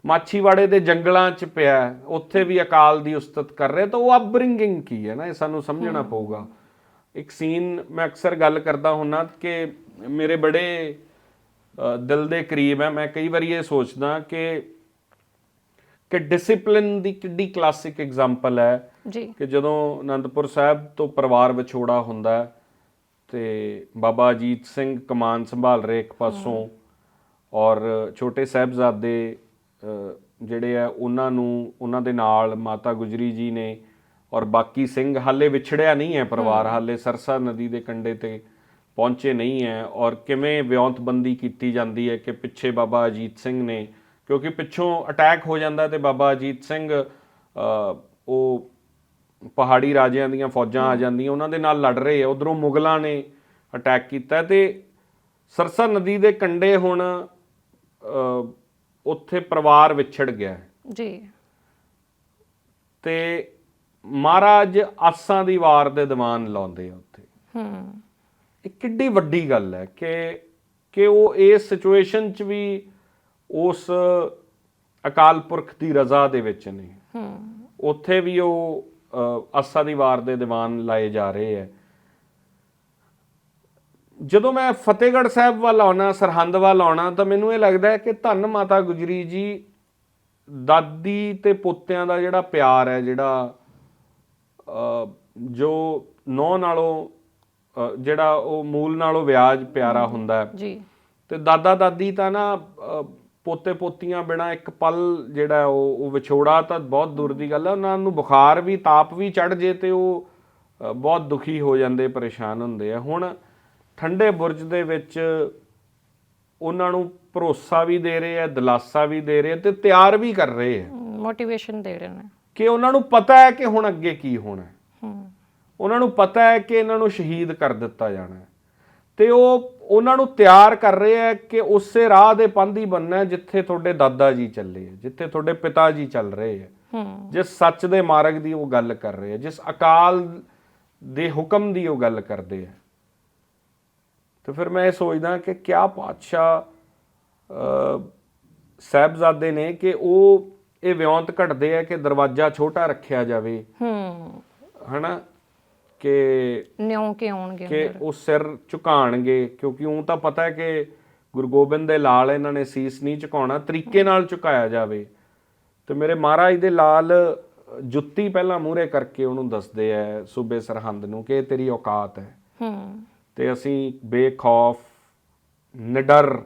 ਮਾਛੀਵਾੜੇ ਦੇ ਜੰਗਲਾਂ 'ਚ ਪਿਆ। ਉੱਥੇ ਵੀ ਅਕਾਲ ਦੀ ਉਸਤਤ ਕਰ ਰਿਹਾ। ਤਾਂ ਉਹ ਅਪਬ੍ਰਿੰਗਿੰਗ ਕੀ ਹੈ ਨਾ ਇਹ ਸਾਨੂੰ ਸਮਝਣਾ ਪਊਗਾ। ਇੱਕ ਸੀਨ ਮੈਂ ਅਕਸਰ ਗੱਲ ਕਰਦਾ ਹੁੰਨਾ ਕਿ ਮੇਰੇ ਬੜੇ ਦਿਲ ਦੇ ਕਰੀਬ ਹੈ। ਮੈਂ ਕਈ ਵਾਰੀ ਇਹ ਸੋਚਦਾ ਕਿ ਕਿ ਡਿਸਪਲਿਨ ਦੀ ਕਿੱਡੀ ਕਲਾਸਿਕ ਐਗਜ਼ਾਮਪਲ ਹੈ ਜੀ। ਕਿ ਜਦੋਂ ਆਨੰਦਪੁਰ ਸਾਹਿਬ ਤੋਂ ਪਰਿਵਾਰ ਵਿਛੋੜਾ ਹੁੰਦਾ ਹੈ ਤੇ ਬਾਬਾ ਅਜੀਤ ਸਿੰਘ ਕਮਾਨ ਸੰਭਾਲ ਰਹੇ ਇੱਕ ਪਾਸੋਂ ਔਰ ਛੋਟੇ ਸਾਹਿਬਜ਼ਾਦੇ ਜਿਹੜੇ ਆ ਉਹਨਾਂ ਨੂੰ ਉਹਨਾਂ ਦੇ ਨਾਲ ਮਾਤਾ ਗੁਜਰੀ ਜੀ ਨੇ ਔਰ ਬਾਕੀ ਸਿੰਘ ਹਾਲੇ ਵਿਛੜਿਆ ਨਹੀਂ ਹੈ ਪਰਿਵਾਰ ਹਾਲੇ ਸਰਸਾ ਨਦੀ ਦੇ ਕੰਢੇ ਤੇ ਪਹੁੰਚੇ ਨਹੀਂ ਹੈ ਔਰ ਕਿਵੇਂ ਵਿਉਂਤਬੰਦੀ ਕੀਤੀ ਜਾਂਦੀ ਹੈ ਕਿ ਪਿੱਛੇ ਬਾਬਾ ਅਜੀਤ ਸਿੰਘ ਨੇ ਕਿਉਂਕਿ ਪਿੱਛੋਂ ਅਟੈਕ ਹੋ ਜਾਂਦਾ ਤੇ ਬਾਬਾ ਅਜੀਤ ਸਿੰਘ ਉਹ ਪਹਾੜੀ ਰਾਜਿਆਂ ਦੀਆਂ ਫੌਜਾਂ ਆ ਜਾਂਦੀਆਂ ਉਹਨਾਂ ਦੇ ਨਾਲ ਲੜ ਰਹੇ ਆ ਉਧਰੋਂ ਮੁਗਲਾਂ ਨੇ ਅਟੈਕ ਕੀਤਾ ਤੇ ਸਰਸਾ ਨਦੀ ਦੇ ਕੰਢੇ ਹੁਣ ਉੱਥੇ ਪਰਿਵਾਰ ਵਿਛੜ ਗਿਆ ਜੀ। ਤੇ ਮਹਾਰਾਜ ਆਸਾਂ ਦੀ ਵਾਰ ਦੇ ਦੀਵਾਨ ਲਾਉਂਦੇ ਆ ਉੱਥੇ। ਹੂੰ। ਇਹ ਕਿੱਡੀ ਵੱਡੀ ਗੱਲ ਹੈ ਕਿ ਕਿ ਉਹ ਇਸ ਸਿਚੁਏਸ਼ਨ 'ਚ ਵੀ ਉਸ ਅਕਾਲ ਪੁਰਖ ਦੀ ਰਜ਼ਾ ਦੇ ਵਿੱਚ ਨੇ। ਹੂੰ। ਉੱਥੇ ਵੀ ਉਹ ਆਸਾ ਦੀ ਵਾਰ ਦੇ ਦੀਵਾਨ ਲਾਏ ਜਾ ਰਹੇ ਹੈ। ਜਦੋਂ ਮੈਂ ਫਤਿਹਗੜ੍ਹ ਸਾਹਿਬ ਵੱਲ ਆਉਣਾ ਸਰਹੰਦ ਵੱਲ ਆਉਣਾ ਤਾਂ ਮੈਨੂੰ ਇਹ ਲੱਗਦਾ ਹੈ ਕਿ ਧੰਨ ਮਾਤਾ ਗੁਜਰੀ ਜੀ ਦਾਦੀ ਤੇ ਪੋਤਿਆਂ ਦਾ ਜਿਹੜਾ ਪਿਆਰ ਹੈ ਜਿਹੜਾ ਅ, ਜੋ ਨੌ ਨਾਲੋਂ ਜਿਹੜਾ ਉਹ ਮੂਲ ਨਾਲੋਂ ਵਿਆਜ ਪਿਆਰਾ ਹੁੰਦਾ ਜੀ। ਤੇ ਦਾਦਾ ਦਾਦੀ ਤਾਂ ਨਾ ਪੋਤੇ ਪੋਤੀਆਂ ਬਿਨਾ ਇੱਕ ਪਲ ਜਿਹੜਾ ਉਹ ਉਹ ਵਿਛੋੜਾ ਤਾਂ ਬਹੁਤ ਦੂਰ ਦੀ ਗੱਲ ਹੈ। ਉਹਨਾਂ ਨੂੰ ਬੁਖਾਰ ਵੀ ਤਾਪ ਵੀ ਚੜ ਜੇ ਤੇ ਉਹ ਬਹੁਤ ਦੁਖੀ ਹੋ ਜਾਂਦੇ ਪਰੇਸ਼ਾਨ ਹੁੰਦੇ ਆ। ਹੁਣ ਠੰਡੇ ਬੁਰਜ ਦੇ ਵਿੱਚ ਉਹਨਾਂ ਨੂੰ ਭਰੋਸਾ ਵੀ ਦੇ ਰਹੇ ਆ ਦਿਲਾਸਾ ਵੀ ਦੇ ਰਹੇ ਆ ਤੇ ਤਿਆਰ ਵੀ ਕਰ ਰਹੇ ਆ। ਮੋਟੀਵੇਸ਼ਨ ਦੇ ਰਹੇ ਨੇ। ਕਿ ਉਹਨਾਂ ਨੂੰ ਪਤਾ ਹੈ ਕਿ ਹੁਣ ਅੱਗੇ ਕੀ ਹੋਣਾ ਹੂੰ। ਉਹਨਾਂ ਨੂੰ ਪਤਾ ਹੈ ਕਿ ਇਹਨਾਂ ਨੂੰ ਸ਼ਹੀਦ ਕਰ ਦਿੱਤਾ ਜਾਣਾ ਹੈ। ਤੇ ਉਹ ਉਹਨਾਂ ਨੂੰ ਤਿਆਰ ਕਰ ਰਹੇ ਹੈ ਕਿ ਉਸੇ ਰਾਹ ਦੇ ਪੰਧੀ ਬੰਨਣਾ ਹੈ ਜਿੱਥੇ ਤੁਹਾਡੇ ਦਾਦਾ ਜੀ ਚੱਲੇ ਹੈ ਜਿੱਥੇ ਤੁਹਾਡੇ ਪਿਤਾ ਜੀ ਚੱਲ ਰਹੇ ਹੈ। ਜਿਸ ਸੱਚ ਦੇ ਮਾਰਗ ਦੀ ਉਹ ਗੱਲ ਕਰ ਰਹੇ ਹੈ ਜਿਸ ਅਕਾਲ ਦੇ ਹੁਕਮ ਦੀ ਉਹ ਗੱਲ ਕਰਦੇ ਹੈ ਤੇ ਫਿਰ ਮੈਂ ਇਹ ਸੋਚਦਾ ਕਿ ਕਿਆ ਪਾਤਸ਼ਾਹ ਸਾਹਿਬਜ਼ਾਦੇ ਨੇ ਕਿ ਉਹ ਇਹ ਵਿਉਂਤ ਘਟਦੇ ਆ ਕਿ ਦਰਵਾਜ਼ਾ ਛੋਟਾ ਰੱਖਿਆ ਜਾਵੇ। ਹੂੰ। ਹਨਾ? ਕਿ ਨਿਉ ਕੇ ਆਉਣਗੇ ਕਿ ਉਹ ਸਿਰ ਝੁਕਾਣਗੇ ਕਿਉਂਕਿ ਉਹ ਤਾਂ ਪਤਾ ਹੈ ਕਿ ਗੁਰੂ ਗੋਬਿੰਦ ਦੇ ਲਾਲ ਇਹਨਾਂ ਨੇ ਸੀਸ ਨਹੀਂ ਝੁਕਾਉਣਾ ਤਰੀਕੇ ਨਾਲ ਝੁਕਾਇਆ ਜਾਵੇ। ਤੇ ਮੇਰੇ ਮਹਾਰਾਜ ਦੇ ਲਾਲ ਜੁੱਤੀ ਪਹਿਲਾਂ ਮੂਹਰੇ ਕਰਕੇ ਉਹਨੂੰ ਦੱਸਦੇ ਐ ਸੂਬੇ ਸਰਹੰਦ ਨੂੰ ਕਿ ਇਹ ਤੇਰੀ ਔਕਾਤ ਹੈ ਹੂੰ। ਤੇ ਅਸੀਂ ਬੇਖੌਫ ਨਿਡਰ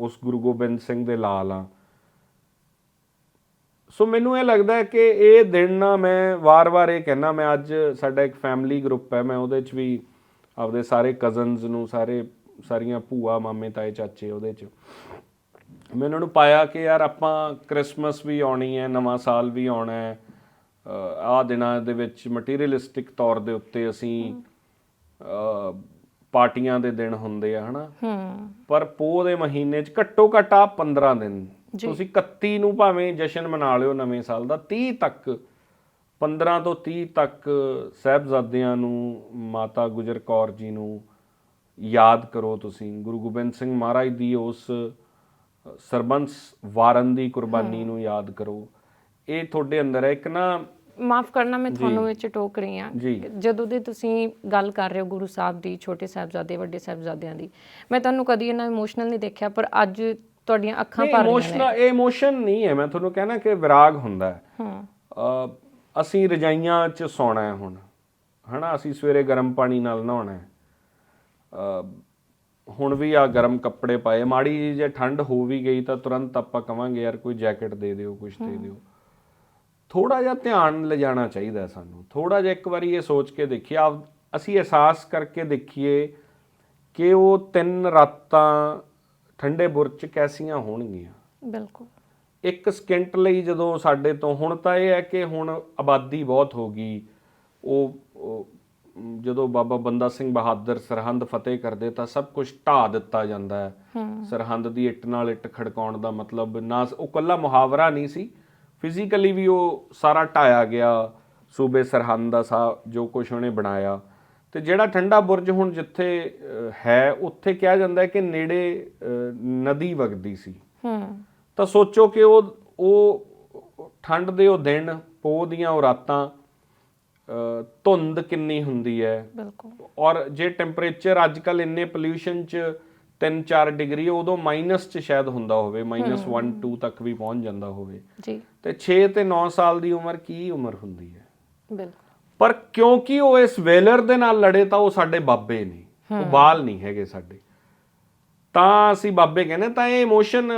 ਉਸ ਗੁਰੂ ਗੋਬਿੰਦ ਸਿੰਘ ਦੇ ਲਾਲ ਆ। ਸੋ ਮੈਨੂੰ ਇਹ ਲੱਗਦਾ ਹੈ ਕਿ ਇਹ ਦਿਨ ਨਾ ਮੈਂ ਵਾਰ-ਵਾਰ ਇਹ ਕਹਿਣਾ ਮੈਂ ਅੱਜ ਸਾਡਾ ਇੱਕ ਫੈਮਿਲੀ ਗਰੁੱਪ ਹੈ ਮੈਂ ਉਹਦੇ 'ਚ ਵੀ ਆਪਦੇ ਸਾਰੇ ਕਜ਼ਨਸ ਨੂੰ ਸਾਰੇ ਸਾਰੀਆਂ ਭੂਆ ਮਾਮੇ ਤਾਏ ਚਾਚੇ ਉਹਦੇ 'ਚ ਮੈਂ ਉਹਨਾਂ ਨੂੰ ਪਾਇਆ ਕਿ ਯਾਰ ਆਪਾਂ ਕ੍ਰਿਸਮਸ ਵੀ ਆਉਣੀ ਹੈ ਨਵਾਂ ਸਾਲ ਵੀ ਆਉਣਾ ਹੈ ਆ ਦਿਨਾਂ ਦੇ ਵਿੱਚ ਮਟੀਰੀਅਲਿਸਟਿਕ ਤੌਰ ਦੇ ਉੱਤੇ ਅਸੀਂ ਪਾਰਟੀਆਂ ਦੇ ਦਿਨ ਹੁੰਦੇ ਆ ਹਨਾ? ਪਰ ਪੋਹ ਦੇ ਮਹੀਨੇ 'ਚ ਘੱਟੋ ਘੱਟ ਆ 15 ਦਿਨ ਤੁਸੀਂ 31 ਨੂੰ ਭਾਵੇਂ ਜਸ਼ਨ ਮਨਾ ਲਿਓ ਨਵੇਂ ਸਾਲ ਦਾ 30 ਤੱਕ 15 ਤੋਂ 30 ਤੱਕ ਸਹਿਬਜ਼ਾਦਿਆਂ ਨੂੰ ਮਾਤਾ ਗੁਜਰ ਕੌਰ ਜੀ ਨੂੰ ਯਾਦ ਕਰੋ ਤੁਸੀਂ। ਗੁਰੂ ਗੋਬਿੰਦ ਸਿੰਘ ਮਹਾਰਾਜ ਦੀ ਉਸ ਸਰਬੰਸ ਵਾਰਨ ਦੀ ਕੁਰਬਾਨੀ ਨੂੰ ਯਾਦ ਕਰੋ। ਇਹ ਤੁਹਾਡੇ ਅੰਦਰ ਹੈ ਇੱਕ ਨਾ ਮਾਫ ਕਰਨਾ ਮੈਂ ਤੁਹਾਨੂੰ ਵਿੱਚ ਟੋਕ ਰਹੀ ਜੀ। ਜਦੋਂ ਦੀ ਤੁਸੀਂ ਗੱਲ ਕਰ ਰਹੇ ਹੋ ਗੁਰੂ ਸਾਹਿਬ ਦੀ ਛੋਟੇ ਸਾਹਿਬਜ਼ਾਦੇ ਵੱਡੇ ਸਾਹਿਬਜ਼ਾਦਿਆਂ ਦੀ ਮੈਂ ਤੁਹਾਨੂੰ ਕਦੀ ਇਹਨਾਂ ਇਮੋਸ਼ਨਲ ਨਹੀਂ ਦੇਖਿਆ ਪਰ ਅੱਜ ਤੁਹਾਡੀਆਂ ਅੱਖਾਂ ਭਰ ਇਮੋਸ਼ਨਲ ਇਹ ਇਮੋਸ਼ਨ ਨਹੀਂ ਹੈ। ਮੈਂ ਤੁਹਾਨੂੰ ਕਹਿਣਾ ਕਿ ਵਿਰਾਗ ਹੁੰਦਾ ਹੈ। ਹੂੰ। ਅਸੀਂ ਰਜਾਈਆਂ 'ਚ ਸੌਣਾ ਹੈ ਹੁਣ। ਹਨਾ? ਅਸੀਂ ਸਵੇਰੇ ਗਰਮ ਪਾਣੀ ਨਾਲ ਨਹਾਉਣਾ ਹੈ। ਹੁਣ ਵੀ ਆ ਗਰਮ ਕੱਪੜੇ ਪਾਏ। ਮਾੜੀ ਜੇ ਠੰਡ ਹੋ ਵੀ ਗਈ ਤਾਂ ਤੁਰੰਤ ਆਪਾਂ ਕਵਾਂਗੇ ਯਾਰ ਕੋਈ ਜੈਕਟ ਦੇ ਦਿਓ ਕੁਝ ਦੇ ਦਿਓ। ਥੋੜਾ ਜਿਹਾ ਧਿਆਨ ਲਿਜਾਣਾ ਚਾਹੀਦਾ ਸਾਨੂੰ। ਥੋੜਾ ਜਿਹਾ ਇੱਕ ਵਾਰੀ ਇਹ ਸੋਚ ਕੇ ਦੇਖੀਏ। ਆਪ ਅਸੀਂ ਅਹਿਸਾਸ ਕਰਕੇ ਦੇਖੀਏ ਕਿ ਉਹ ਤਿੰਨ ਰਾਤਾਂ ਠੰਡੇ ਬੁਰਜ 'ਚ ਕੈਸੀਆਂ ਹੋਣਗੀਆਂ। ਬਿਲਕੁਲ। ਇੱਕ ਸਕਿੰਟ ਲਈ ਜਦੋਂ ਸਾਡੇ ਤੋਂ ਹੁਣ ਤਾਂ ਇਹ ਹੈ ਕਿ ਹੁਣ ਆਬਾਦੀ ਬਹੁਤ ਹੋ ਗਈ। ਉਹ ਜਦੋਂ ਬਾਬਾ ਬੰਦਾ ਸਿੰਘ ਬਹਾਦਰ ਸਰਹੰਦ ਫਤਿਹ ਕਰਦੇ ਤਾਂ ਸਭ ਕੁਝ ਢਾ ਦਿੱਤਾ ਜਾਂਦਾ ਹੈ। ਸਰਹੰਦ ਦੀ ਇੱਟ ਨਾਲ ਇੱਟ ਖੜਕਾਉਣ ਦਾ ਮਤਲਬ ਨਾ ਉਹ ਕੱਲਾ ਮੁਹਾਵਰਾ ਨਹੀਂ ਸੀ। ਫਿਜ਼ੀਕਲੀ ਵੀ ਉਹ ਸਾਰਾ ਢਾਇਆ ਗਿਆ। ਸੂਬੇ ਸਰਹੰਦ ਦਾ ਸਾ ਜੋ ਕੁਝ ਉਹਨੇ ਬਣਾਇਆ। ਤੇ ਜਿਹੜਾ ਠੰਡਾ ਬੁਰਜ ਹੁਣ ਜਿੱਥੇ ਹੈ ਉੱਥੇ ਕਿਹਾ ਜਾਂਦਾ ਹੈ ਕਿ ਨੇੜੇ ਨਦੀ ਵਗਦੀ ਸੀ। ਹੂੰ। ਤਾਂ ਸੋਚੋ ਕਿ ਉਹ ਉਹ ਠੰਡ ਦੇ ਉਹ ਦਿਨ ਪੋਹ ਦੀਆਂ ਉਹ ਰਾਤਾਂ ਧੁੰਦ ਕਿੰਨੀ ਹੁੰਦੀ ਹੈ। ਬਿਲਕੁਲ। ਔਰ ਜੇ ਟੈਂਪਰੇਚਰ ਅੱਜ ਕੱਲ ਇੰਨੇ ਪੋਲਿਊਸ਼ਨ ਚ 3-4 ਡਿਗਰੀ ਉਦੋਂ ਮਾਈਨਸ ਚ ਸ਼ਾਇਦ ਹੁੰਦਾ ਹੋਵੇ ਮਾਈਨਸ 1 2 ਤੱਕ ਵੀ ਪਹੁੰਚ ਜਾਂਦਾ ਹੋਵੇ। ਜੀ। ਤੇ 6 ਤੇ 9 ਸਾਲ ਦੀ ਉਮਰ ਕੀ ਉਮਰ ਹੁੰਦੀ ਹੈ? ਬਿਲਕੁਲ। ਪਰ ਕਿਉਂਕਿ ਉਹ ਇਸ ਵੇਲਰ ਦੇ ਨਾਲ ਲੜੇ ਤਾਂ ਉਹ ਸਾਡੇ ਬਾਬੇ ਨੇ ਉਹ ਬਾਲ ਨਹੀਂ ਹੈਗੇ ਸਾਡੇ। ਤਾਂ ਅਸੀਂ ਬਾਬੇ ਕਹਿੰਦੇ ਤਾਂ ਇਹ ਇਮੋਸ਼ਨ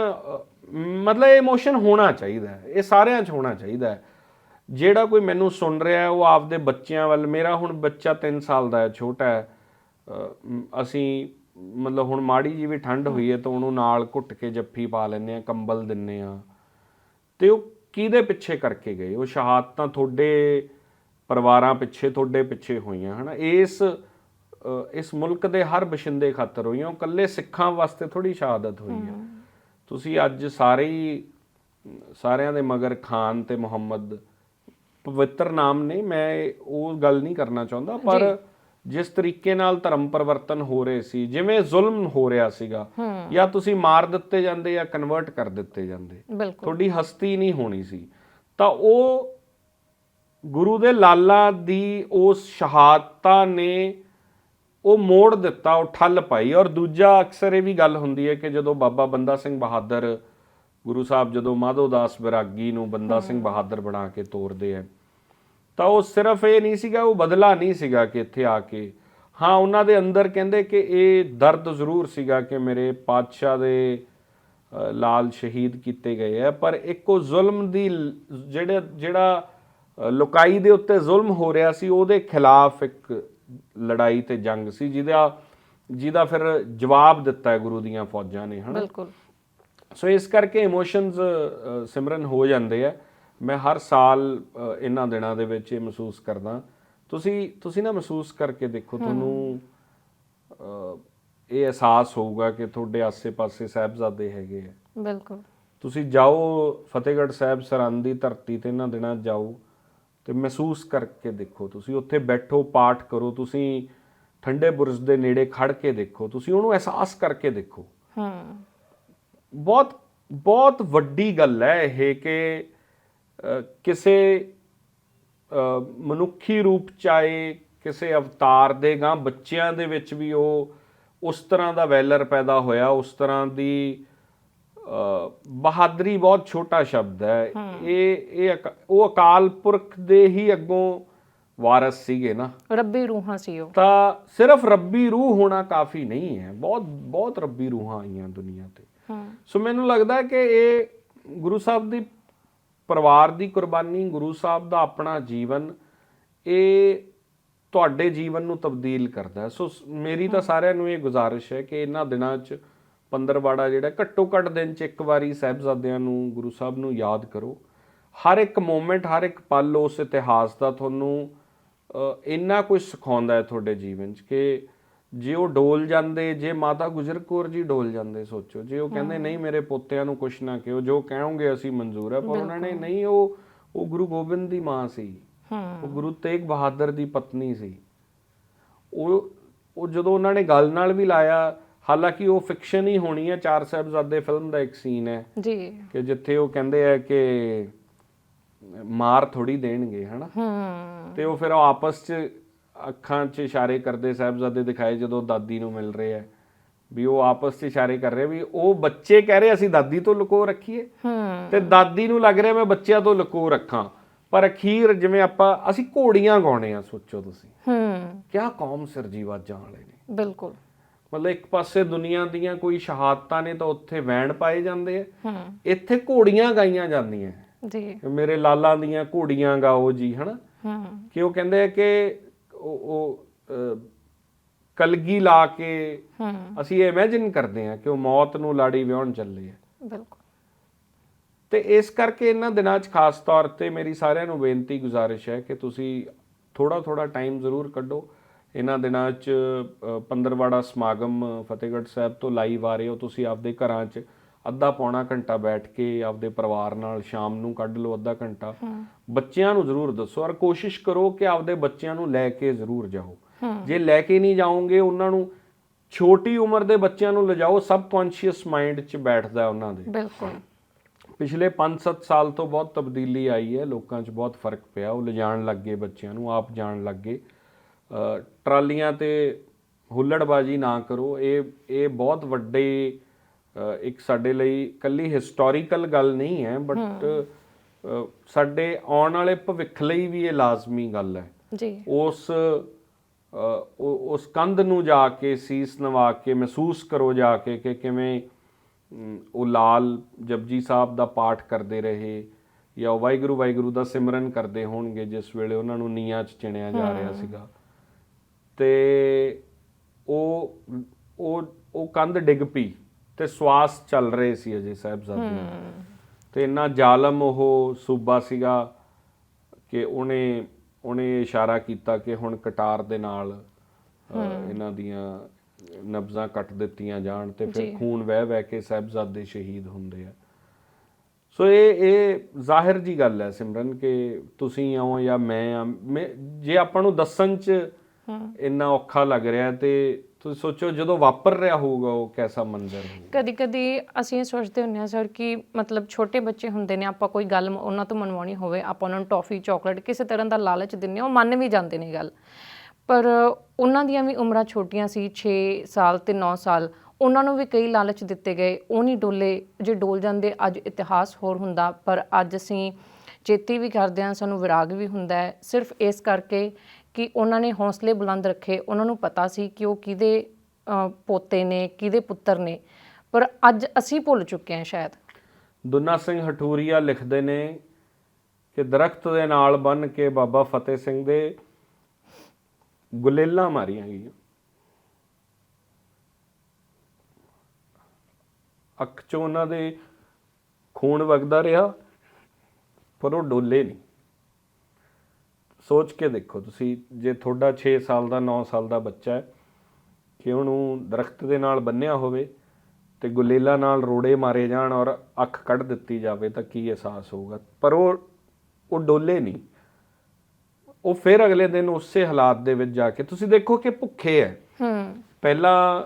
ਮਤਲਬ ਇਹ ਇਮੋਸ਼ਨ ਹੋਣਾ ਚਾਹੀਦਾ ਹੈ ਇਹ ਸਾਰਿਆਂ 'ਚ ਹੋਣਾ ਚਾਹੀਦਾ ਹੈ। ਜਿਹੜਾ ਕੋਈ ਮੈਨੂੰ ਸੁਣ ਰਿਹਾ ਉਹ ਆਪਦੇ ਬੱਚਿਆਂ ਵੱਲ ਮੇਰਾ ਹੁਣ ਬੱਚਾ 3 ਸਾਲ ਦਾ ਹੈ ਛੋਟਾ ਹੈ ਅਸੀਂ ਮਤਲਬ ਹੁਣ ਮਾੜੀ ਜੀ ਵੀ ਠੰਡ ਹੋਈ ਹੈ ਤਾਂ ਉਹਨੂੰ ਨਾਲ ਘੁੱਟ ਕੇ ਜੱਫੀ ਪਾ ਲੈਂਦੇ ਆ ਕੰਬਲ ਦਿੰਨੇ ਆ ਤੇ ਉਹ ਕਿਹਦੇ ਪਿੱਛੇ ਕਰਕੇ ਗਏ? ਉਹ ਸ਼ਹਾਦਤਾਂ ਤੁਹਾਡੇ ਪਰਿਵਾਰਾਂ ਪਿੱਛੇ ਤੁਹਾਡੇ ਪਿੱਛੇ ਹੋਈਆਂ ਹਨਾ? ਇਸ ਇਸ ਮੁਲਕ ਦੇ ਹਰ ਬਸ਼ਿੰਦੇ ਖਾਤਰ ਹੋਈਆਂ ਉਹ ਇਕੱਲੇ ਸਿੱਖਾਂ ਵਾਸਤੇ ਥੋੜੀ ਸ਼ਹਾਦਤ ਹੋਈ ਹੈ। ਤੁਸੀਂ ਅੱਜ ਸਾਰੇ ਹੀ ਸਾਰਿਆਂ ਦੇ ਮਗਰ ਖਾਨ ਤੇ ਮੁਹੰਮਦ ਪਵਿੱਤਰ ਨਾਮ ਨੇ ਮੈਂ ਉਹ ਗੱਲ ਨਹੀਂ ਕਰਨਾ ਚਾਹੁੰਦਾ ਪਰ ਜਿਸ ਤਰੀਕੇ ਨਾਲ ਧਰਮ ਪਰਿਵਰਤਨ ਹੋ ਰਹੇ ਸੀ ਜਿਵੇਂ ਜ਼ੁਲਮ ਹੋ ਰਿਹਾ ਸੀਗਾ ਜਾਂ ਤੁਸੀਂ ਮਾਰ ਦਿੱਤੇ ਜਾਂਦੇ ਜਾਂ ਕਨਵਰਟ ਕਰ ਦਿੱਤੇ ਜਾਂਦੇ ਤੁਹਾਡੀ ਹਸਤੀ ਨਹੀਂ ਹੋਣੀ ਸੀ ਤਾਂ ਉਹ ਗੁਰੂ ਦੇ ਲਾਲਾ ਦੀ ਉਸ ਸ਼ਹਾਦਤਾਂ ਨੇ ਉਹ ਮੋੜ ਦਿੱਤਾ ਉਹ ਠੱਲ ਪਾਈ। ਔਰ ਦੂਜਾ ਅਕਸਰ ਇਹ ਵੀ ਗੱਲ ਹੁੰਦੀ ਹੈ ਕਿ ਜਦੋਂ ਬਾਬਾ ਬੰਦਾ ਸਿੰਘ ਬਹਾਦਰ ਗੁਰੂ ਸਾਹਿਬ ਜਦੋਂ ਮਾਧੋ ਦਾਸ ਵਿਰਾਗੀ ਨੂੰ ਬੰਦਾ ਸਿੰਘ ਬਹਾਦਰ ਬਣਾ ਕੇ ਤੋਰਦੇ ਆ ਤਾਂ ਉਹ ਸਿਰਫ ਇਹ ਨਹੀਂ ਸੀਗਾ ਉਹ ਬਦਲਾ ਨਹੀਂ ਸੀਗਾ ਕਿ ਇੱਥੇ ਆ ਕੇ। ਹਾਂ ਉਹਨਾਂ ਦੇ ਅੰਦਰ ਕਹਿੰਦੇ ਕਿ ਇਹ ਦਰਦ ਜ਼ਰੂਰ ਸੀਗਾ ਕਿ ਮੇਰੇ ਪਾਤਸ਼ਾਹ ਦੇ ਲਾਲ ਸ਼ਹੀਦ ਕੀਤੇ ਗਏ ਆ ਪਰ ਇੱਕ ਜ਼ੁਲਮ ਦੀ ਜਿਹੜਾ ਜਿਹੜਾ ਲੋਕਾਈ ਦੇ ਉੱਤੇ ਜ਼ੁਲਮ ਹੋ ਰਿਹਾ ਸੀ ਉਹਦੇ ਖਿਲਾਫ ਇੱਕ ਲੜਾਈ ਤੇ ਜੰਗ ਸੀ ਜਿਹਦਾ ਜਿਹਦਾ ਫਿਰ ਜਵਾਬ ਦਿੱਤਾ ਹੈ ਗੁਰੂ ਦੀਆਂ ਫੌਜਾਂ ਨੇ ਹਨਾ? ਬਿਲਕੁਲ। ਸੋ ਇਸ ਕਰਕੇ ਇਮੋਸ਼ਨਸ ਸਿਮਰਨ ਹੋ ਜਾਂਦੇ ਆ। ਮੈਂ ਹਰ ਸਾਲ ਇਹਨਾਂ ਦਿਨਾਂ ਦੇ ਵਿੱਚ ਇਹ ਮਹਿਸੂਸ ਕਰਦਾ। ਤੁਸੀਂ ਤੁਸੀਂ ਨਾ ਮਹਿਸੂਸ ਕਰਕੇ ਦੇਖੋ ਤੁਹਾਨੂੰ ਇਹ ਅਹਿਸਾਸ ਹੋਊਗਾ ਕਿ ਤੁਹਾਡੇ ਆਸੇ-ਪਾਸੇ ਸਾਹਿਬਜ਼ਾਦੇ ਹੈਗੇ ਆ। ਬਿਲਕੁਲ। ਤੁਸੀਂ ਜਾਓ ਫਤਿਹਗੜ੍ਹ ਸਾਹਿਬ ਸਰਹੰਦ ਦੀ ਧਰਤੀ ਤੇ ਇਹਨਾਂ ਦਿਨਾਂ ਜਾਓ। ਤੇ ਮਹਿਸੂਸ ਕਰਕੇ ਦੇਖੋ ਤੁਸੀਂ ਉੱਥੇ ਬੈਠੋ ਪਾਠ ਕਰੋ ਤੁਸੀਂ ਠੰਡੇ ਬੁਰਜ ਦੇ ਨੇੜੇ ਖੜ ਕੇ ਦੇਖੋ ਤੁਸੀਂ ਉਹਨੂੰ ਅਹਿਸਾਸ ਕਰਕੇ ਦੇਖੋ। ਹੂੰ। ਬਹੁਤ ਬਹੁਤ ਵੱਡੀ ਗੱਲ ਹੈ ਇਹ ਕਿ ਕਿਸੇ ਮਨੁੱਖੀ ਰੂਪ ਚਾਏ ਕਿਸੇ ਅਵਤਾਰ ਦੇ ਗਾਂ ਬੱਚਿਆਂ ਦੇ ਵਿੱਚ ਵੀ ਉਹ ਉਸ ਤਰ੍ਹਾਂ ਦਾ ਵੈਲਰ ਪੈਦਾ ਹੋਇਆ ਉਸ ਤਰ੍ਹਾਂ ਦੀ ਬਹਾਦਰੀ ਬਹੁਤ ਛੋਟਾ ਸ਼ਬਦ ਹੈ। ਇਹ ਇਹ ਉਹ ਅਕਾਲ ਪੁਰਖ ਦੇ ਹੀ ਅੱਗੋਂ ਵਾਰਸ ਸੀਗੇ ਨਾ। ਰੱਬੀ ਰੂਹਾਂ ਸੀ ਉਹ। ਤਾਂ ਸਿਰਫ ਰੱਬੀ ਰੂਹ ਹੋਣਾ ਕਾਫੀ ਨਹੀਂ ਹੈ। ਬਹੁਤ ਬਹੁਤ ਰੱਬੀ ਰੂਹਾਂ ਆਈਆਂ ਦੁਨੀਆ ਤੇ। ਸੋ ਮੈਨੂੰ ਲੱਗਦਾ ਕਿ ਇਹ ਗੁਰੂ ਸਾਹਿਬ ਦੀ ਪਰਿਵਾਰ ਦੀ ਕੁਰਬਾਨੀ ਗੁਰੂ ਸਾਹਿਬ ਦਾ ਆਪਣਾ ਜੀਵਨ ਇਹ ਤੁਹਾਡੇ ਜੀਵਨ ਨੂੰ ਤਬਦੀਲ ਕਰਦਾ ਸ- ਮੇਰੀ ਤਾਂ ਸਾਰਿਆਂ ਨੂੰ ਇਹ ਗੁਜ਼ਾਰਿਸ਼ ਹੈ ਕਿ ਇਹਨਾਂ ਦਿਨਾਂ 'ਚ ਪੰਦਰਵਾੜਾ ਜਿਹੜਾ ਘੱਟੋ ਘੱਟ ਦਿਨ 'ਚ ਇੱਕ ਵਾਰੀ ਸਾਹਿਬਜ਼ਾਦਿਆਂ ਨੂੰ ਗੁਰੂ ਸਾਹਿਬ ਨੂੰ ਯਾਦ ਕਰੋ। ਹਰ ਇੱਕ ਮੂਮੈਂਟ ਹਰ ਇੱਕ ਪਲ ਉਸ ਇਤਿਹਾਸ ਦਾ ਤੁਹਾਨੂੰ ਇੰਨਾ ਕੁਝ ਸਿਖਾਉਂਦਾ ਹੈ ਤੁਹਾਡੇ ਜੀਵਨ 'ਚ ਕਿ ਜੇ ਉਹ ਡੋਲ ਜਾਂਦੇ ਜੇ ਮਾਤਾ ਗੁਜਰ ਕੌਰ ਜੀ ਡੋਲ ਜਾਂਦੇ ਸੋਚੋ। ਜੇ ਉਹ ਕਹਿੰਦੇ ਨਹੀਂ ਮੇਰੇ ਪੋਤਿਆਂ ਨੂੰ ਕੁਛ ਨਾ ਕਿਹੋ ਜੋ ਕਹੋਗੇ ਅਸੀਂ ਮਨਜ਼ੂਰ ਹੈ ਪਰ ਉਹਨਾਂ ਨੇ ਨਹੀਂ ਉਹ ਉਹ ਗੁਰੂ ਗੋਬਿੰਦ ਦੀ ਮਾਂ ਸੀ। ਉਹ ਗੁਰੂ ਤੇਗ ਬਹਾਦਰ ਦੀ ਪਤਨੀ ਸੀ। ਉਹ ਉਹ ਜਦੋਂ ਉਹਨਾਂ ਨੇ ਗੱਲ ਨਾਲ ਵੀ ਲਾਇਆ ਹਾਲਾਂਕਿ ਉਹ ਫਿਕਸ਼ਨ ਹੀ ਹੋਣੀ ਹੈ ਚਾਰ ਸਾਹਿਬਜ਼ਾਦੇ ਫਿਲਮ ਦਾ ਇੱਕ ਸੀਨ ਹੈ ਜੀ। ਕਿ ਜਿੱਥੇ ਉਹ ਕਹਿੰਦੇ ਆ ਕਿ ਮਾਰ ਥੋੜੀ ਦੇਣਗੇ ਹਨਾ? ਹੂੰ। ਤੇ ਉਹ ਫਿਰ ਉਹ ਆਪਸ 'ਚ ਅੱਖਾਂ 'ਚ ਇਸ਼ਾਰੇ ਕਰਦੇ ਸਾਹਿਬਜ਼ਾਦੇ ਦਿਖਾਏ ਜਦੋਂ ਦਾਦੀ ਨੂੰ ਮਿਲ ਰਹੇ ਆ। ਵੀ ਉਹ ਆਪਸ 'ਚ ਇਸ਼ਾਰੇ ਕਰ ਰਹੇ ਵੀ ਉਹ ਬੱਚੇ ਕਹਿ ਰਹੇ ਅਸੀਂ ਦਾਦੀ ਤੋਂ ਲੁਕੋ ਰੱਖੀਏ? ਹੂੰ। ਤੇ ਦਾਦੀ ਨੂੰ ਲੱਗ ਰਿਹਾ ਮੈਂ ਬੱਚਿਆਂ ਤੋਂ ਲੁਕੋ ਰੱਖਾਂ। ਪਰ ਅਖੀਰ ਜਿਵੇਂ ਆਪਾਂ ਅਸੀਂ ਘੋੜੀਆਂ ਗਾਉਣੇ ਆ ਸੋਚੋ ਤੁਸੀਂ। ਹੂੰ। ਕਿਆ ਕੌਮ ਸਿਰਜੀਵਾਜਾਂ ਵਾਲੇ ਨੇ। ਬਿਲਕੁਲ। ਮਤਲਬ ਇੱਕ ਪਾਸੇ ਦੁਨੀਆ ਦੀਆਂ ਕੋਈ ਸ਼ਹਾਦਤਾਂ ਨੇ ਤਾਂ ਉੱਥੇ ਵੈਣ ਪਾਏ ਜਾਂਦੇ ਆ। ਇੱਥੇ ਘੋੜੀਆਂ ਗਾਈਆਂ ਜਾਂਦੀਆਂ। ਜੀ। ਮੇਰੇ ਲਾਲਾਂ ਦੀਆਂ ਘੋੜੀਆਂ ਗਾਓ ਜੀ ਹਨਾ? ਹੂੰ। ਕਿ ਉਹ ਕਹਿੰਦੇ ਆ ਕਿ ਉਹ ਕਲਗੀ ਲਾ ਕੇ ਹੂੰ। ਅਸੀਂ ਇਮੇਜਿਨ ਕਰਦੇ ਆ ਕਿ ਉਹ ਮੌਤ ਨੂੰ ਲਾੜੀ ਵਿਆਹਣ ਚੱਲੇ ਆ। ਬਿਲਕੁਲ। ਤੇ ਇਸ ਕਰਕੇ ਇਹਨਾਂ ਦਿਨਾਂ 'ਚ ਖਾਸ ਤੌਰ ਤੇ ਮੇਰੀ ਸਾਰਿਆਂ ਨੂੰ ਬੇਨਤੀ ਗੁਜ਼ਾਰਿਸ਼ ਹੈ ਕਿ ਤੁਸੀਂ ਥੋੜਾ ਥੋੜਾ ਟਾਈਮ ਜ਼ਰੂਰ ਕੱਢੋ। ਇਹਨਾਂ ਦਿਨਾਂ 'ਚ ਪੰਦਰਵਾੜਾ ਸਮਾਗਮ ਫਤਿਹਗੜ੍ਹ ਸਾਹਿਬ ਤੋਂ ਲਾਈਵ ਆ ਰਹੇ ਹੋ ਤੁਸੀਂ ਆਪਦੇ ਘਰਾਂ 'ਚ। ਅੱਧਾ ਪੌਣਾ ਘੰਟਾ ਬੈਠ ਕੇ ਆਪਦੇ ਪਰਿਵਾਰ ਨਾਲ ਸ਼ਾਮ ਨੂੰ ਕੱਢ ਲਓ ਅੱਧਾ ਘੰਟਾ। ਬੱਚਿਆਂ ਨੂੰ ਜ਼ਰੂਰ ਦੱਸੋ ਔਰ ਕੋਸ਼ਿਸ਼ ਕਰੋ ਕਿ ਆਪਦੇ ਬੱਚਿਆਂ ਨੂੰ ਲੈ ਕੇ ਜ਼ਰੂਰ ਜਾਓ। ਜੇ ਲੈ ਕੇ ਨਹੀਂ ਜਾਓਗੇ ਉਹਨਾਂ ਨੂੰ ਛੋਟੀ ਉਮਰ ਦੇ ਬੱਚਿਆਂ ਨੂੰ ਲਿਜਾਓ ਸਬਕੌਂਸ਼ੀਅਸ ਮਾਈਂਡ 'ਚ ਬੈਠਦਾ ਹੈ ਉਹਨਾਂ ਦੇ। ਬਿਲਕੁਲ। ਪਿਛਲੇ 5-7 ਸਾਲ ਤੋਂ ਬਹੁਤ ਤਬਦੀਲੀ ਆਈ ਹੈ ਲੋਕਾਂ 'ਚ ਬਹੁਤ ਫ਼ਰਕ ਪਿਆ ਉਹ ਲਿਜਾਣ ਲੱਗ ਬੱਚਿਆਂ ਨੂੰ ਆਪ ਜਾਣ ਲੱਗ ਟਰਾਲੀਆਂ ਤੇ ਹੁੱਲੜਬਾਜੀ ਨਾ ਕਰੋ। ਇਹ ਇਹ ਬਹੁਤ ਵੱਡੇ ਇੱਕ ਸਾਡੇ ਲਈ ਕੱਲੀ ਹਿਸਟੋਰੀਕਲ ਗੱਲ ਨਹੀਂ ਹੈ ਬਟ ਸਾਡੇ ਆਉਣ ਵਾਲੇ ਭਵਿੱਖ ਲਈ ਵੀ ਇਹ ਲਾਜ਼ਮੀ ਗੱਲ ਹੈ। ਜੀ। ਉਸ ਉਸ ਕੰਧ ਨੂੰ ਜਾ ਕੇ ਸੀਸ ਨਵਾ ਕੇ ਮਹਿਸੂਸ ਕਰੋ ਜਾ ਕੇ ਕਿ ਕਿਵੇਂ ਉਹ ਲਾਲ ਜਪਜੀ ਸਾਹਿਬ ਦਾ ਪਾਠ ਕਰਦੇ ਰਹੇ ਜਾਂ ਵਾਹਿਗੁਰੂ ਵਾਹਿਗੁਰੂ ਦਾ ਸਿਮਰਨ ਕਰਦੇ ਹੋਣਗੇ ਜਿਸ ਵੇਲੇ ਉਹਨਾਂ ਨੂੰ ਨੀਹਾਂ 'ਚ ਚਿਣਿਆ ਜਾ ਰਿਹਾ ਸੀਗਾ। ਤੇ ਉਹ ਉਹ ਉਹ ਕੰਧ ਡਿੱਗ ਪਈ ਤੇ ਸਵਾਸ ਚੱਲ ਰਹੇ ਸੀ ਅਜੇ ਸਾਹਿਬਜ਼ਾਦੇ ਤੇ ਇੰਨਾ ਜ਼ਾਲਮ ਉਹ ਸੂਬਾ ਸੀਗਾ ਕਿ ਉਹਨੇ ਉਹਨੇ ਇਸ਼ਾਰਾ ਕੀਤਾ ਕਿ ਹੁਣ ਕਟਾਰ ਦੇ ਨਾਲ ਇਹਨਾਂ ਦੀਆਂ ਨਬਜ਼ਾਂ ਕੱਟ ਦਿੱਤੀਆਂ ਜਾਣ ਤੇ ਫਿਰ ਖੂਨ ਵਹਿ ਵਹਿ ਕੇ ਸਾਹਿਬਜ਼ਾਦੇ ਸ਼ਹੀਦ ਹੁੰਦੇ ਆ। ਸੋ ਇਹ ਇਹ ਜ਼ਾਹਿਰ ਜੀ ਗੱਲ ਹੈ ਸਿਮਰਨ ਕਿ ਤੁਸੀਂ ਆਓ ਜਾਂ ਮੈਂ ਆ ਮੈਂ- ਜੇ ਆਪਾਂ ਨੂੰ ਦੱਸਣ ਚ ਇੰਨਾ ਔਖਾ ਲੱਗ ਰਿਹਾ ਤੇ ਤੁਸੀਂ ਸੋਚੋ ਜਦੋਂ ਵਾਪਰ ਰਿਹਾ ਹੋਊਗਾ ਉਹ ਕੈਸਾ ਮੰਜ਼ਰ ਕਦੀ ਕਦੀ ਅਸੀਂ ਇਹ ਸੋਚਦੇ ਹੁੰਦੇ ਹਾਂ, ਸਰ, ਕਿ ਮਤਲਬ ਛੋਟੇ ਬੱਚੇ ਹੁੰਦੇ ਨੇ, ਆਪਾਂ ਕੋਈ ਗੱਲ ਉਹਨਾਂ ਤੋਂ ਮਨਵਾਉਣੀ ਹੋਵੇ, ਆਪਾਂ ਉਹਨਾਂ ਨੂੰ ਟੌਫੀ, ਚਾਕਲੇਟ ਕਿਸੇ ਤਰ੍ਹਾਂ ਦਾ ਲਾਲਚ ਦਿੰਨੇ ਹਾਂ, ਉਹ ਮੰਨ ਵੀ ਜਾਂਦੇ ਨੇ ਗੱਲ। ਪਰ ਉਹਨਾਂ ਦੀਆਂ ਵੀ ਉਮਰਾਂ ਛੋਟੀਆਂ ਸੀ 6 ਸਾਲ ਤੇ 9 ਸਾਲ, ਉਹਨਾਂ ਨੂੰ ਵੀ ਕਈ ਲਾਲਚ ਦਿੱਤੇ ਗਏ। ਉਹ ਨਹੀਂ ਡੋਲੇ, ਜੇ ਡੋਲ ਜਾਂਦੇ, ਅੱਜ ਇਤਿਹਾਸ ਹੋਰ ਹੁੰਦਾ, ਪਰ ਅੱਜ ਅਸੀਂ ਚੇਤੀ ਵੀ ਕਰਦੇ ਹਾਂ, ਸਾਨੂੰ ਵਿਰਾਗ ਵੀ ਹੁੰਦਾ ਹੈ। ਸਿਰਫ ਇਸ ਕਰਕੇ ਕਿ ਉਹਨਾਂ ਨੇ ਹੌਸਲੇ ਬੁਲੰਦ ਰੱਖੇ, ਉਹਨਾਂ ਨੂੰ ਪਤਾ ਸੀ ਕਿ ਉਹ ਕਿਹਦੇ ਪੋਤੇ ਨੇ, ਕਿਹਦੇ ਪੁੱਤਰ ਨੇ। ਪਰ ਅੱਜ ਅਸੀਂ ਭੁੱਲ ਚੁੱਕੇ ਹਾਂ ਸ਼ਾਇਦ। ਦੁਨਾ ਸਿੰਘ ਹਟੂਰੀਆ ਲਿਖਦੇ ਨੇ ਕਿ ਦਰਖਤ ਦੇ ਨਾਲ ਬੰਨ ਕੇ ਬਾਬਾ ਫਤਿਹ ਸਿੰਘ ਦੇ ਗੁਲੇਲਾਂ ਮਾਰੀਆਂ ਗਈਆਂ। ਅੱਖ ਚੋਂ ਉਹਨਾਂ ਦੇ ਖੂਨ ਵਗਦਾ ਰਿਹਾ, ਪਰ ਉਹ ਡੋਲੇ ਨਹੀਂ। ਸੋਚ ਕੇ ਦੇਖੋ ਤੁਸੀਂ ਜੇ ਤੁਹਾਡਾ 6 ਸਾਲ ਦਾ 9 ਸਾਲ ਦਾ ਬੱਚਾ ਹੈ ਕਿ ਉਹਨੂੰ ਦਰਖਤ ਦੇ ਨਾਲ ਬੰਨਿਆ ਹੋਵੇ ਤੇ ਗੁਲੇਲਾ ਨਾਲ ਰੋੜੇ ਮਾਰੇ ਜਾਣ ਔਰ ਅੱਖ ਕੱਢ ਦਿੱਤੀ ਜਾਵੇ ਤਾਂ ਕੀ ਅਹਿਸਾਸ ਹੋਊਗਾ? ਪਰ ਉਹ ਉਹ ਡੋਲੇ ਨਹੀਂ। ਉਹ ਫਿਰ ਅਗਲੇ ਦਿਨ ਉਸੇ ਹਾਲਾਤ ਦੇ ਵਿੱਚ ਜਾ ਕੇ ਤੁਸੀਂ ਦੇਖੋ ਕਿ ਭੁੱਖੇ ਹੈ। ਹੂੰ। ਪਹਿਲਾਂ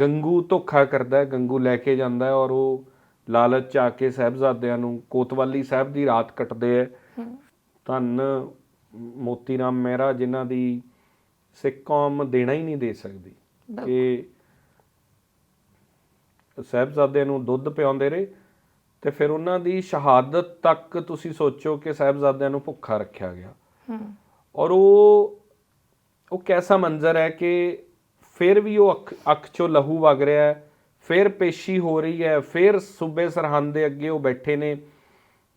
ਗੰਗੂ ਧੋਖਾ ਕਰਦਾ ਹੈ ਗੰਗੂ ਲੈ ਕੇ ਜਾਂਦਾ ਹੈ ਔਰ ਉਹ ਲਾਲਚ ਚ ਆ ਕੇ ਸਾਹਿਬਜ਼ਾਦਿਆਂ ਨੂੰ ਕੋਤਵਾਲੀ ਸਾਹਿਬ ਦੀ ਰਾਤ ਕੱਟਦੇ ਹੈ। ਧੰਨ ਮੋਤੀ ਰਾਮ ਮਹਿਰਾ ਜਿਨ੍ਹਾਂ ਦੀ ਸਿੱਖ ਕੌਮ ਦੇਣਾ ਹੀ ਨਹੀਂ ਦੇ ਸਕਦੀ। ਕਿ ਸਾਹਿਬਜ਼ਾਦਿਆਂ ਨੂੰ ਦੁੱਧ ਪਿਆਉਂਦੇ ਰਹੇ ਤੇ ਫਿਰ ਉਹਨਾਂ ਦੀ ਸ਼ਹਾਦਤ ਤੱਕ ਤੁਸੀਂ ਸੋਚੋ ਕਿ ਸਾਹਿਬਜ਼ਾਦਿਆਂ ਨੂੰ ਭੁੱਖਾ ਰੱਖਿਆ ਗਿਆ। ਹੂੰ। ਔਰ ਉਹ ਉਹ ਕੈਸਾ ਮੰਜ਼ਰ ਹੈ ਕਿ ਫਿਰ ਵੀ ਉਹ ਅੱਖ ਅੱਖ ਚੋਂ ਲਹੂ ਵਗ ਰਿਹਾ ਹੈ ਫਿਰ ਪੇਸ਼ੀ ਹੋ ਰਹੀ ਹੈ ਫਿਰ ਸੂਬੇ ਸਰਹੰਦ ਦੇ ਅੱਗੇ ਉਹ ਬੈਠੇ ਨੇ।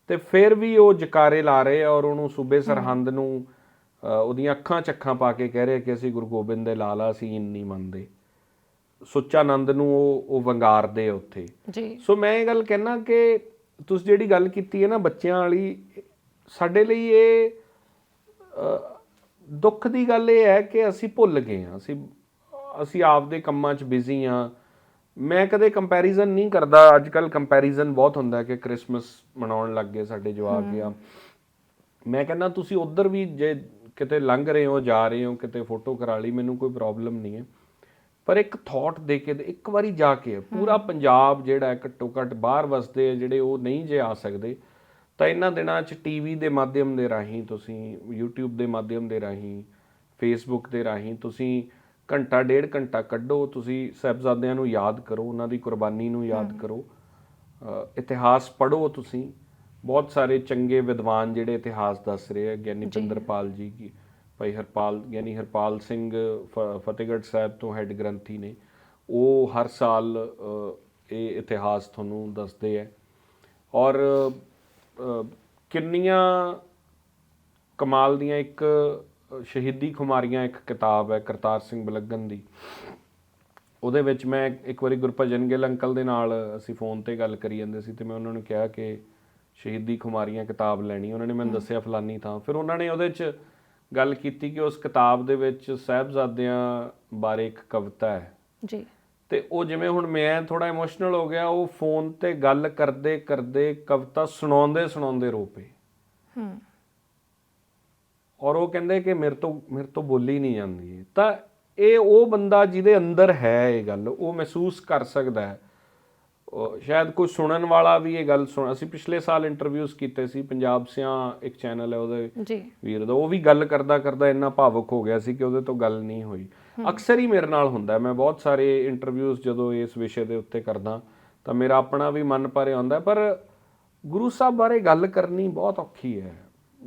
ਤੇ ਫਿਰ ਵੀ ਉਹ ਜਕਾਰੇ ਲਾ ਰਹੇ ਆ ਔਰ ਉਹਨੂੰ ਸੂਬੇ ਸਰਹੰਦ ਨੂੰ ਉਹਦੀਆਂ ਅੱਖਾਂ ਚੱਖਾਂ ਪਾ ਕੇ ਕਹਿ ਰਹੇ ਕਿ ਅਸੀਂ ਗੁਰੂ ਗੋਬਿੰਦ ਦੇ ਲਾਲਾ ਅਸੀਂ ਇੰਨੀ ਮੰਨਦੇ। ਸੁੱਚਾਨੰਦ ਨੂੰ ਉਹ ਉਹ ਵੰਗਾਰਦੇ ਉੱਥੇ। ਜੀ। ਸੋ ਮੈਂ ਇਹ ਗੱਲ ਕਹਿਣਾ ਕਿ ਤੁਸੀਂ ਜਿਹੜੀ ਗੱਲ ਕੀਤੀ ਹੈ ਨਾ ਬੱਚਿਆਂ ਵਾਲੀ ਸਾਡੇ ਲਈ ਇਹ ਦੁੱਖ ਦੀ ਗੱਲ ਇਹ ਹੈ ਕਿ ਅਸੀਂ ਭੁੱਲ ਗਏ ਹਾਂ। ਅਸੀਂ ਅਸੀਂ ਆਪਦੇ ਕੰਮਾਂ 'ਚ ਬਿਜ਼ੀ ਹਾਂ। ਮੈਂ ਕਦੇ ਕੰਪੈਰੀਜ਼ਨ ਨਹੀਂ ਕਰਦਾ। ਅੱਜ ਕੱਲ ਕੰਪੈਰੀਜ਼ਨ ਬਹੁਤ ਹੁੰਦਾ ਕਿ ਕ੍ਰਿਸਮਸ ਮਨਾਉਣ ਲੱਗ ਗਏ ਸਾਡੇ ਜਵਾਕ ਆ ਮੈਂ ਕਹਿੰਦਾ ਤੁਸੀਂ ਉਧਰ ਵੀ ਜੇ ਕਿਤੇ ਲੰਘ ਰਹੇ ਹੋ ਜਾ ਰਹੇ ਹੋ ਕਿਤੇ ਫੋਟੋ ਕਰਾ ਲਈ ਮੈਨੂੰ ਕੋਈ ਪ੍ਰੋਬਲਮ ਨਹੀਂ ਹੈ। ਪਰ ਇੱਕ ਥਾਟ ਦੇ ਕੇ ਇੱਕ ਵਾਰੀ ਜਾ ਕੇ ਪੂਰਾ ਪੰਜਾਬ ਜਿਹੜਾ ਘੱਟੋ ਘੱਟ ਬਾਹਰ ਵਸਦੇ ਆ ਜਿਹੜੇ ਉਹ ਨਹੀਂ ਜੇ ਆ ਸਕਦੇ ਤਾਂ ਇਹਨਾਂ ਦਿਨਾਂ 'ਚ ਟੀਵੀ ਦੇ ਮਾਧਿਅਮ ਦੇ ਰਾਹੀਂ ਤੁਸੀਂ YouTube ਦੇ ਮਾਧਿਅਮ ਦੇ ਰਾਹੀਂ Facebook ਦੇ ਰਾਹੀਂ ਤੁਸੀਂ ਘੰਟਾ ਡੇਢ ਘੰਟਾ ਕੱਢੋ ਤੁਸੀਂ ਸਾਹਿਬਜ਼ਾਦਿਆਂ ਨੂੰ ਯਾਦ ਕਰੋ ਉਹਨਾਂ ਦੀ ਕੁਰਬਾਨੀ ਨੂੰ ਯਾਦ ਕਰੋ। ਇਤਿਹਾਸ ਪੜ੍ਹੋ ਤੁਸੀਂ। ਬਹੁਤ ਸਾਰੇ ਚੰਗੇ ਵਿਦਵਾਨ ਜਿਹੜੇ ਇਤਿਹਾਸ ਦੱਸ ਰਹੇ ਆ ਗਿਆਨੀ ਪਿੰਦਰਪਾਲ ਜੀ ਕੀ ਭਾਈ ਹਰਪਾਲ ਗਿਆਨੀ ਹਰਪਾਲ ਸਿੰਘ ਫਤਿਹਗੜ੍ਹ ਸਾਹਿਬ ਤੋਂ ਹੈੱਡ ਗ੍ਰੰਥੀ ਨੇ। ਉਹ ਹਰ ਸਾਲ ਇਹ ਇਤਿਹਾਸ ਤੁਹਾਨੂੰ ਦੱਸਦੇ ਆ। ਔਰ ਕਿੰਨੀਆਂ ਕਮਾਲ ਦੀਆਂ ਇੱਕ ਸ਼ਹੀਦੀ ਖੁਮਾਰੀਆਂ ਇੱਕ ਕਿਤਾਬ ਹੈ ਕਰਤਾਰ ਸਿੰਘ ਬਲਗਨ ਦੀ। ਉਹਦੇ ਵਿੱਚ ਮੈਂ ਇੱਕ ਵਾਰੀ ਗੁਰਭਜਨ ਗਿੱਲ ਅੰਕਲ ਦੇ ਨਾਲ ਅਸੀਂ ਫੋਨ ਤੇ ਗੱਲ ਕਰੀ ਜਾਂਦੇ ਸੀ ਤੇ ਮੈਂ ਉਹਨਾਂ ਨੂੰ ਕਿਹਾ ਕਿ ਸ਼ਹੀਦੀ ਖੁਮਾਰੀਆਂ ਕਿਤਾਬ ਲੈਣੀ ਉਹਨਾਂ ਨੇ ਮੈਨੂੰ ਦੱਸਿਆ ਫਲਾਨੀ ਥਾਂ। ਫਿਰ ਉਹਨਾਂ ਨੇ ਉਹਦੇ 'ਚ ਗੱਲ ਕੀਤੀ ਕਿ ਉਸ ਕਿਤਾਬ ਦੇ ਵਿੱਚ ਸਾਹਿਬਜ਼ਾਦਿਆਂ ਬਾਰੇ ਇੱਕ ਕਵਿਤਾ ਹੈ। ਜੀ। ਤੇ ਉਹ ਜਿਵੇਂ ਹੁਣ ਮੈਂ ਥੋੜਾ ਇਮੋਸ਼ਨਲ ਹੋ ਗਿਆ ਉਹ ਫੋਨ ਤੇ ਗੱਲ ਕਰਦੇ ਕਰਦੇ ਕਵਿਤਾ ਸੁਣਾਉਂਦੇ ਸੁਣਾਉਂਦੇ ਰੋ ਪਏ। ਹੂੰ। ਔਰ ਉਹ ਕਹਿੰਦੇ ਕਿ ਮੇਰੇ ਤੋਂ ਮੇਰੇ ਤੋਂ ਬੋਲੀ ਨਹੀਂ ਜਾਂਦੀ। ਤਾਂ ਇਹ ਉਹ ਬੰਦਾ ਜਿਹਦੇ ਅੰਦਰ ਹੈ ਇਹ ਗੱਲ ਉਹ ਮਹਿਸੂਸ ਕਰ ਸਕਦਾ ਹੈ ਸ਼ਾਇਦ ਕੋਈ ਸੁਣਨ ਵਾਲਾ ਵੀ ਇਹ ਗੱਲ ਸੁਣ ਅਸੀਂ ਪਿਛਲੇ ਸਾਲ ਇੰਟਰਵਿਊਜ਼ ਕੀਤੇ ਸੀ ਪੰਜਾਬ ਸਿਆਂ ਇੱਕ ਚੈਨਲ ਹੈ ਉਹਦੇ ਵੀਰ ਦਾ ਉਹ ਵੀ ਗੱਲ ਕਰਦਾ ਕਰਦਾ ਇੰਨਾ ਭਾਵੁਕ ਹੋ ਗਿਆ ਸੀ ਕਿ ਉਹਦੇ ਤੋਂ ਗੱਲ ਨਹੀਂ ਹੋਈ ਅਕਸਰ ਹੀ ਮੇਰੇ ਨਾਲ ਹੁੰਦਾ। ਮੈਂ ਬਹੁਤ ਸਾਰੇ ਇੰਟਰਵਿਊਜ਼ ਜਦੋਂ ਇਸ ਵਿਸ਼ੇ ਦੇ ਉੱਤੇ ਕਰਦਾ ਤਾਂ ਮੇਰਾ ਆਪਣਾ ਵੀ ਮਨ ਭਰਿਆ ਹੁੰਦਾ ਹੈ। ਪਰ ਗੁਰੂ ਸਾਹਿਬ ਬਾਰੇ ਗੱਲ ਕਰਨੀ ਬਹੁਤ ਔਖੀ ਹੈ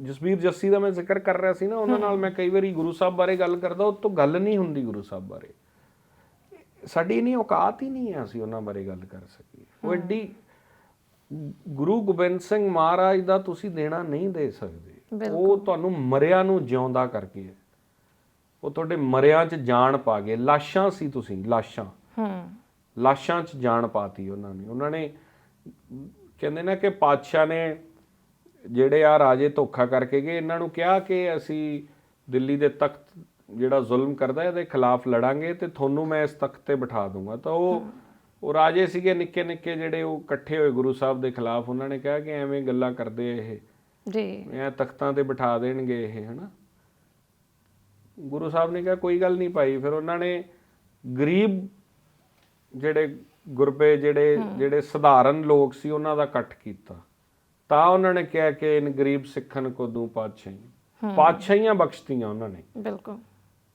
ਜਸਬੀਰ ਜੱਸੀ ਦਾ ਮੈਂ ਜ਼ਿਕਰ ਕਰ ਰਿਹਾ ਸੀ ਨਾ ਉਹਨਾਂ ਨਾਲ ਮੈਂ ਕਈ ਵਾਰੀ ਗੁਰੂ ਸਾਹਿਬ ਬਾਰੇ ਗੱਲ ਕਰਦਾ ਉਹ ਤੋਂ ਗੱਲ ਨਹੀਂ ਹੁੰਦੀ ਗੁਰੂ ਸਾਹਿਬ ਬਾਰੇ। ਸਾਡੀ ਨਹੀਂ ਔਕਾਤ ਹੀ ਨਹੀਂ ਹੈ ਅਸੀਂ ਉਹਨਾਂ ਬਾਰੇ ਗੱਲ ਕਰ ਸਕੀਏ। ਉਹ ਐਡੀ ਗੁਰੂ ਗੋਬਿੰਦ ਸਿੰਘ ਮਹਾਰਾਜ ਦਾ ਤੁਸੀਂ ਦੇਣਾ ਨਹੀਂ ਦੇ ਸਕਦੇ। ਉਹ ਤੁਹਾਨੂੰ ਮਰਿਆਂ ਨੂੰ ਜਿਉਂਦਾ ਕਰਕੇ ਉਹ ਤੁਹਾਡੇ ਮਰਿਆਂ 'ਚ ਜਾਨ ਪਾ ਗਏ। ਲਾਸ਼ਾਂ ਸੀ ਤੁਸੀਂ ਲਾਸ਼ਾਂ। ਹੂੰ। ਲਾਸ਼ਾਂ 'ਚ ਜਾਨ ਪਾਤੀ ਉਹਨਾਂ ਨੇ। ਉਹਨਾਂ ਨੇ ਕਹਿੰਦੇ ਨਾ ਕਿ ਪਾਤਸ਼ਾਹ ਨੇ ਜਿਹੜੇ ਆ ਰਾਜੇ ਧੋਖਾ ਕਰਕੇ ਗਏ ਇਹਨਾਂ ਨੂੰ ਕਿਹਾ ਕਿ ਅਸੀਂ ਦਿੱਲੀ ਦੇ ਤਖਤ ਜਿਹੜਾ ਜ਼ੁਲਮ ਕਰਦਾ ਇਹਦੇ ਖਿਲਾਫ ਲੜਾਂਗੇ ਤੇ ਤੁਹਾਨੂੰ ਮੈਂ ਇਸ ਤਖਤ ਤੇ ਬਿਠਾ ਦੂੰਗਾ। ਤਾਂ ਉਹ ਉਹ ਰਾਜੇ ਸੀਗੇ ਨਿੱਕੇ ਨਿੱਕੇ ਜਿਹੜੇ ਉਹ ਇਕੱਠੇ ਹੋਏ ਗੁਰੂ ਸਾਹਿਬ ਦੇ ਖਿਲਾਫ ਉਹਨਾਂ ਨੇ ਕਿਹਾ ਕਿ ਐਵੇਂ ਗੱਲਾਂ ਕਰਦੇ ਇਹ। ਜੀ। ਐ ਤਖਤਾਂ ਤੇ ਬਿਠਾ ਦੇਣਗੇ ਇਹ ਹਨਾ। ਗੁਰੂ ਸਾਹਿਬ ਨੇ ਕਿਹਾ ਕੋਈ ਗੱਲ ਨਹੀਂ ਭਾਈ। ਫਿਰ ਉਹਨਾਂ ਨੇ ਗਰੀਬ ਜਿਹੜੇ ਗੁਰਬੇ ਜਿਹੜੇ ਜਿਹੜੇ ਸਧਾਰਨ ਲੋਕ ਸੀ ਉਹਨਾਂ ਦਾ ਇਕੱਠ ਕੀਤਾ। ਤਾਂ ਉਹਨਾਂ ਨੇ ਕਿਹਾ ਕਿ ਇਨ ਗਰੀਬ ਸਿੱਖਨ ਕੋ ਦੂੰ ਪਾਤਸ਼ਾਹੀ ਪਾਤਸ਼ਾਹੀਆਂ ਬਖਸ਼ਤੀਆਂ ਉਹਨਾਂ ਨੇ। ਬਿਲਕੁਲ।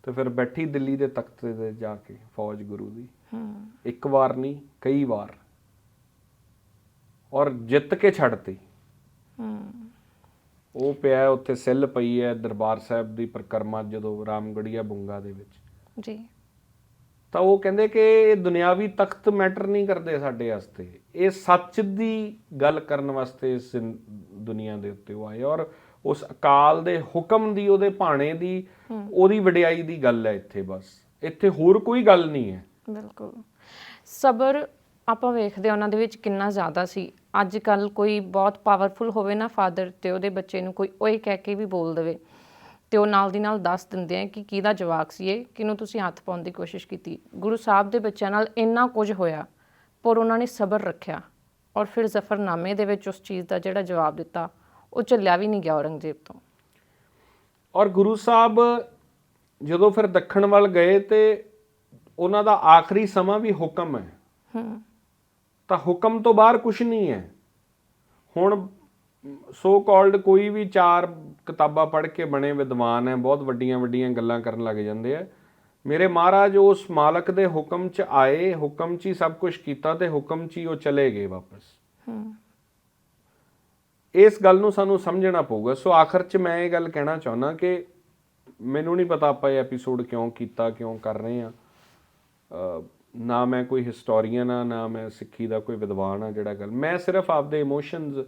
ਤੇ ਫਿਰ ਬੈਠੀ ਦਿੱਲੀ ਦੇ ਤਖਤ ਤੇ ਜਾ ਕੇ ਫੌਜ ਗੁਰੂ ਦੀ। ਇੱਕ ਵਾਰ ਨਹੀਂ ਕਈ ਵਾਰ। ਔਰ ਜਿੱਤ ਕੇ ਛੱਡਤੀ। ਹੂੰ। ਉਹ ਪਿਆ ਉੱਥੇ ਸਿੱਲ ਪਈ ਹੈ ਦਰਬਾਰ ਸਾਹਿਬ ਦੀ ਪ੍ਰਕਰਮਾ ਜਦੋਂ ਰਾਮਗੜੀਆ ਬੁੰਗਾ ਦੇ ਵਿੱਚ। ਜੀ। ਤਾਂ ਉਹ ਕਹਿੰਦੇ ਕਿ ਇਹ ਦੁਨਿਆਵੀ ਤਖਤ ਮੈਟਰ ਨਹੀਂ ਕਰਦੇ ਸਾਡੇ ਵਾਸਤੇ। ਇਹ ਸੱਚ ਦੀ ਗੱਲ ਕਰਨ ਵਾਸਤੇ ਇਸ ਦੁਨੀਆ ਦੇ ਉੱਤੇ ਉਹ ਆਏ ਔਰ ਉਸ ਅਕਾਲ ਦੇ ਹੁਕਮ ਦੀ ਉਹਦੇ ਭਾਣੇ ਦੀ ਉਹਦੀ ਵਡਿਆਈ ਦੀ ਗੱਲ ਹੈ ਇੱਥੇ ਬਸ। ਇੱਥੇ ਹੋਰ ਕੋਈ ਗੱਲ ਨਹੀਂ ਹੈ। ਬਿਲਕੁਲ। ਸਬਰ ਆਪਾਂ ਵੇਖਦੇ ਹਾਂ ਉਹਨਾਂ ਦੇ ਵਿੱਚ ਕਿੰਨਾ ਜ਼ਿਆਦਾ ਸੀ। ਅੱਜ ਕੱਲ ਕੋਈ ਬਹੁਤ ਪਾਵਰਫੁਲ ਹੋਵੇ ਨਾ ਫਾਦਰ ਤੇ ਉਹਦੇ ਬੱਚੇ ਨੂੰ ਕੋਈ ਓਏ ਕਹਿ ਕੇ ਵੀ ਬੋਲ ਦੇਵੇ। ਤੇ ਉਹ ਨਾਲ ਦੀ ਨਾਲ ਦੱਸ ਦਿੰਦੇ ਆ ਕਿ ਕਿਹਦਾ ਜਵਾਕ ਸੀ ਇਹ ਕਿਹਨੂੰ ਤੁਸੀਂ ਹੱਥ ਪਾਉਣ ਦੀ ਕੋਸ਼ਿਸ਼ ਕੀਤੀ। ਗੁਰੂ ਸਾਹਿਬ ਦੇ ਬੱਚਿਆਂ ਨਾਲ ਇੰਨਾ ਕੁਝ ਹੋਇਆ ਪਰ ਉਹਨਾਂ ਨੇ ਸਬਰ ਰੱਖਿਆ ਔਰ ਫਿਰ ਜ਼ਫਰਨਾਮੇ ਦੇ ਵਿੱਚ ਉਸ ਚੀਜ਼ ਦਾ ਜਿਹੜਾ ਜਵਾਬ ਦਿੱਤਾ ਉਹ ਚੱਲਿਆ ਵੀ ਨਹੀਂ ਗਿਆ ਔਰੰਗਜ਼ੇਬ ਤੋਂ। ਔਰ ਗੁਰੂ ਸਾਹਿਬ ਜਦੋਂ ਫਿਰ ਦੱਖਣ ਵੱਲ ਗਏ ਤੇ ਉਹਨਾਂ ਦਾ ਆਖਰੀ ਸਮਾਂ ਵੀ ਹੁਕਮ ਹੈ। ਹੂੰ। ਤਾਂ ਹੁਕਮ ਤੋਂ ਬਾਹਰ ਕੁਝ ਨਹੀਂ ਹੈ। ਹੁਣ ਸੋ ਕਾਲਡ ਕੋਈ ਵੀ ਚਾਰ ਕਿਤਾਬਾਂ ਪੜ੍ਹ ਕੇ ਬਣੇ ਵਿਦਵਾਨ ਹੈ ਬਹੁਤ ਵੱਡੀਆਂ ਵੱਡੀਆਂ ਗੱਲਾਂ ਕਰਨ ਲੱਗ ਜਾਂਦੇ ਆ। ਮੇਰੇ ਮਹਾਰਾਜ ਉਸ ਮਾਲਕ ਦੇ ਹੁਕਮ 'ਚ ਆਏ ਹੁਕਮ 'ਚ ਹੀ ਸਭ ਕੁਝ ਕੀਤਾ ਤੇ ਹੁਕਮ 'ਚ ਹੀ ਉਹ ਚਲੇ ਗਏ ਵਾਪਸ। ਹੂੰ। ਇਸ ਗੱਲ ਨੂੰ ਸਾਨੂੰ ਸਮਝਣਾ ਪਊਗਾ। ਸੋ ਆਖਰ 'ਚ ਮੈਂ ਇਹ ਗੱਲ ਕਹਿਣਾ ਚਾਹੁੰਦਾ ਕਿ ਮੈਨੂੰ ਨਹੀਂ ਪਤਾ ਆਪਾਂ ਇਹ ਐਪੀਸੋਡ ਕਿਉਂ ਕੀਤਾ ਕਿਉਂ ਕਰ ਰਹੇ ਆ ਨਾ ਮੈਂ ਕੋਈ ਹਿਸਟੋਰੀਅਨ ਆ ਨਾ ਮੈਂ ਸਿੱਖੀ ਦਾ ਕੋਈ ਵਿਦਵਾਨ ਆ ਜਿਹੜਾ ਗੱਲ। ਮੈਂ ਸਿਰਫ ਆਪਦੇ ਇਮੋਸ਼ਨਸ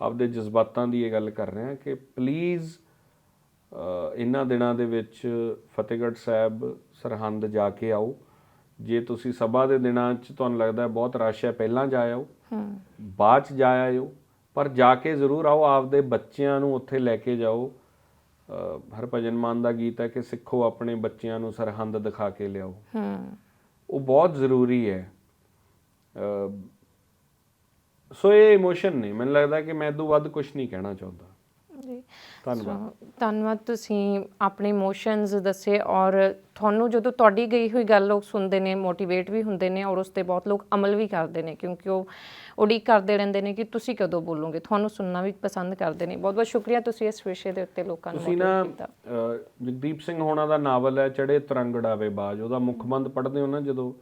ਆਪਦੇ ਜਜ਼ਬਾਤਾਂ ਦੀ ਇਹ ਗੱਲ ਕਰ ਰਿਹਾ ਕਿ ਪਲੀਜ਼ ਇਹਨਾਂ ਦਿਨਾਂ ਦੇ ਵਿੱਚ ਫਤਿਹਗੜ੍ਹ ਸਾਹਿਬ ਸਰਹੰਦ ਜਾ ਕੇ ਆਓ। ਜੇ ਤੁਸੀਂ ਸਭਾ ਦੇ ਦਿਨਾਂ 'ਚ ਤੁਹਾਨੂੰ ਲੱਗਦਾ ਹੈ ਬਹੁਤ ਰਸ਼ ਹੈ ਪਹਿਲਾਂ ਜਾ ਆਓ ਹੂੰ। ਬਾਅਦ ਚ ਜਾ ਆਇਓ। ਪਰ ਜਾ ਕੇ ਜ਼ਰੂਰ ਆਓ ਆਪਦੇ ਬੱਚਿਆਂ ਨੂੰ ਉੱਥੇ ਲੈ ਕੇ ਜਾਓ। ਹਰਭਜਨ ਮਾਨ ਦਾ ਗੀਤ ਹੈ ਕਿ ਸਿੱਖੋ ਆਪਣੇ ਬੱਚਿਆਂ ਨੂੰ ਸਰਹੰਦ ਦਿਖਾ ਕੇ ਲਿਆਓ। ਹੂੰ। ਉਹ ਬਹੁਤ ਜ਼ਰੂਰੀ ਹੈ। ਸੋ ਇਹ ਇਮੋਸ਼ਨ ਨੇ। ਮੈਨੂੰ ਲੱਗਦਾ ਕਿ ਮੈਂ ਤੋਂ ਵੱਧ ਕੁਝ ਨਹੀਂ ਕਹਿਣਾ ਚਾਹੁੰਦਾ। ਜੀ। ਧੰਨਵਾਦ। ਤੁਸੀਂ ਆਪਣੇ ਇਮੋਸ਼ਨਸ ਦੱਸੇ ਔਰ ਤੁਹਾਨੂੰ ਜਦੋਂ ਤੁਹਾਡੀ ਗਈ ਹੋਈ ਗੱਲ ਲੋਕ ਸੁਣਦੇ ਨੇ ਮੋਟੀਵੇਟ ਵੀ ਹੁੰਦੇ ਨੇ ਔਰ ਉਸ ਤੇ ਬਹੁਤ ਲੋਕ ਅਮਲ ਵੀ ਕਰਦੇ ਨੇ ਕਿਉਂਕਿ ਉਹ ਉਡੀਕ ਕਰਦੇ ਰਹਿੰਦੇ ਨੇ ਕਿ ਤੁਸੀਂ ਕਦੋਂ ਬੋਲੋਗੇ। ਤੁਹਾਨੂੰ ਸੁਣਨਾ ਵੀ ਪਸੰਦ ਕਰਦੇ ਨੇ। ਬਹੁਤ ਬਹੁਤ ਸ਼ੁਕਰੀਆ ਤੁਸੀਂ ਇਸ ਵਿਸ਼ੇ ਦੇ ਉੱਤੇ ਲੋਕਾਂ ਨੂੰ ਤੁਸੀਂ ਨਾ ਜਗਦੀਪ ਸਿੰਘ ਹੋਣਾ ਦਾ ਨਾਵਲ ਹੈ ਚੜੇ ਤਰੰਗੜਾਵੇ ਬਾਜ। ਉਹਦਾ ਮੁੱਖ ਬੰਦ ਪੜ੍ਹਦੇ ਹੋ ਨਾ ਜਦੋਂ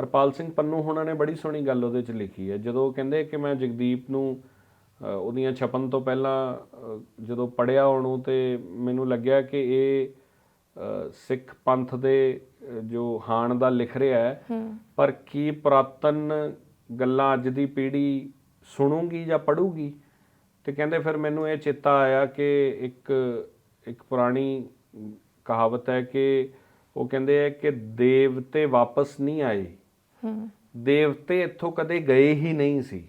ਹਰਪਾਲ ਸਿੰਘ ਪੰਨੂ ਹੋਣਾ ਨੇ ਬੜੀ ਸੋਹਣੀ ਗੱਲ ਉਹਦੇ ਚ ਲਿਖੀ ਹੈ। ਜਦੋਂ ਉਹ ਕਹਿੰਦੇ ਕਿ ਮੈਂ ਜਗਦੀਪ ਨੂੰ ਉਹਦੀਆਂ ਛਪਨ ਤੋਂ ਪਹਿਲਾਂ ਜਦੋਂ ਪੜਿਆ ਉਹਨੂੰ ਤੇ ਮੈਨੂੰ ਲੱਗਿਆ ਕਿ ਇਹ ਸਿੱਖ ਪੰਥ ਦੇ ਜੋ ਹਾਣ ਦਾ ਲਿਖ ਰਿਹਾ ਹੈ ਪਰ ਕੀ ਪੁਰਾਤਨ ਗੱਲਾਂ ਅੱਜ ਦੀ ਪੀੜ੍ਹੀ ਸੁਣੂਗੀ ਜਾਂ ਪੜੂਗੀ ਤੇ ਕਹਿੰਦੇ ਫਿਰ ਮੈਨੂੰ ਇਹ ਚੇਤਾ ਆਇਆ ਕਿ ਇੱਕ ਇੱਕ ਪੁਰਾਣੀ ਕਹਾਵਤ ਹੈ ਕਿ ਉਹ ਕਹਿੰਦੇ ਆ ਕਿ ਦੇਵਤੇ ਵਾਪਸ ਨਹੀਂ ਆਏ। ਹੂੰ ਦੇਵਤੇ ਇੱਥੋਂ ਕਦੇ ਗਏ ਹੀ ਨਹੀਂ ਸੀ।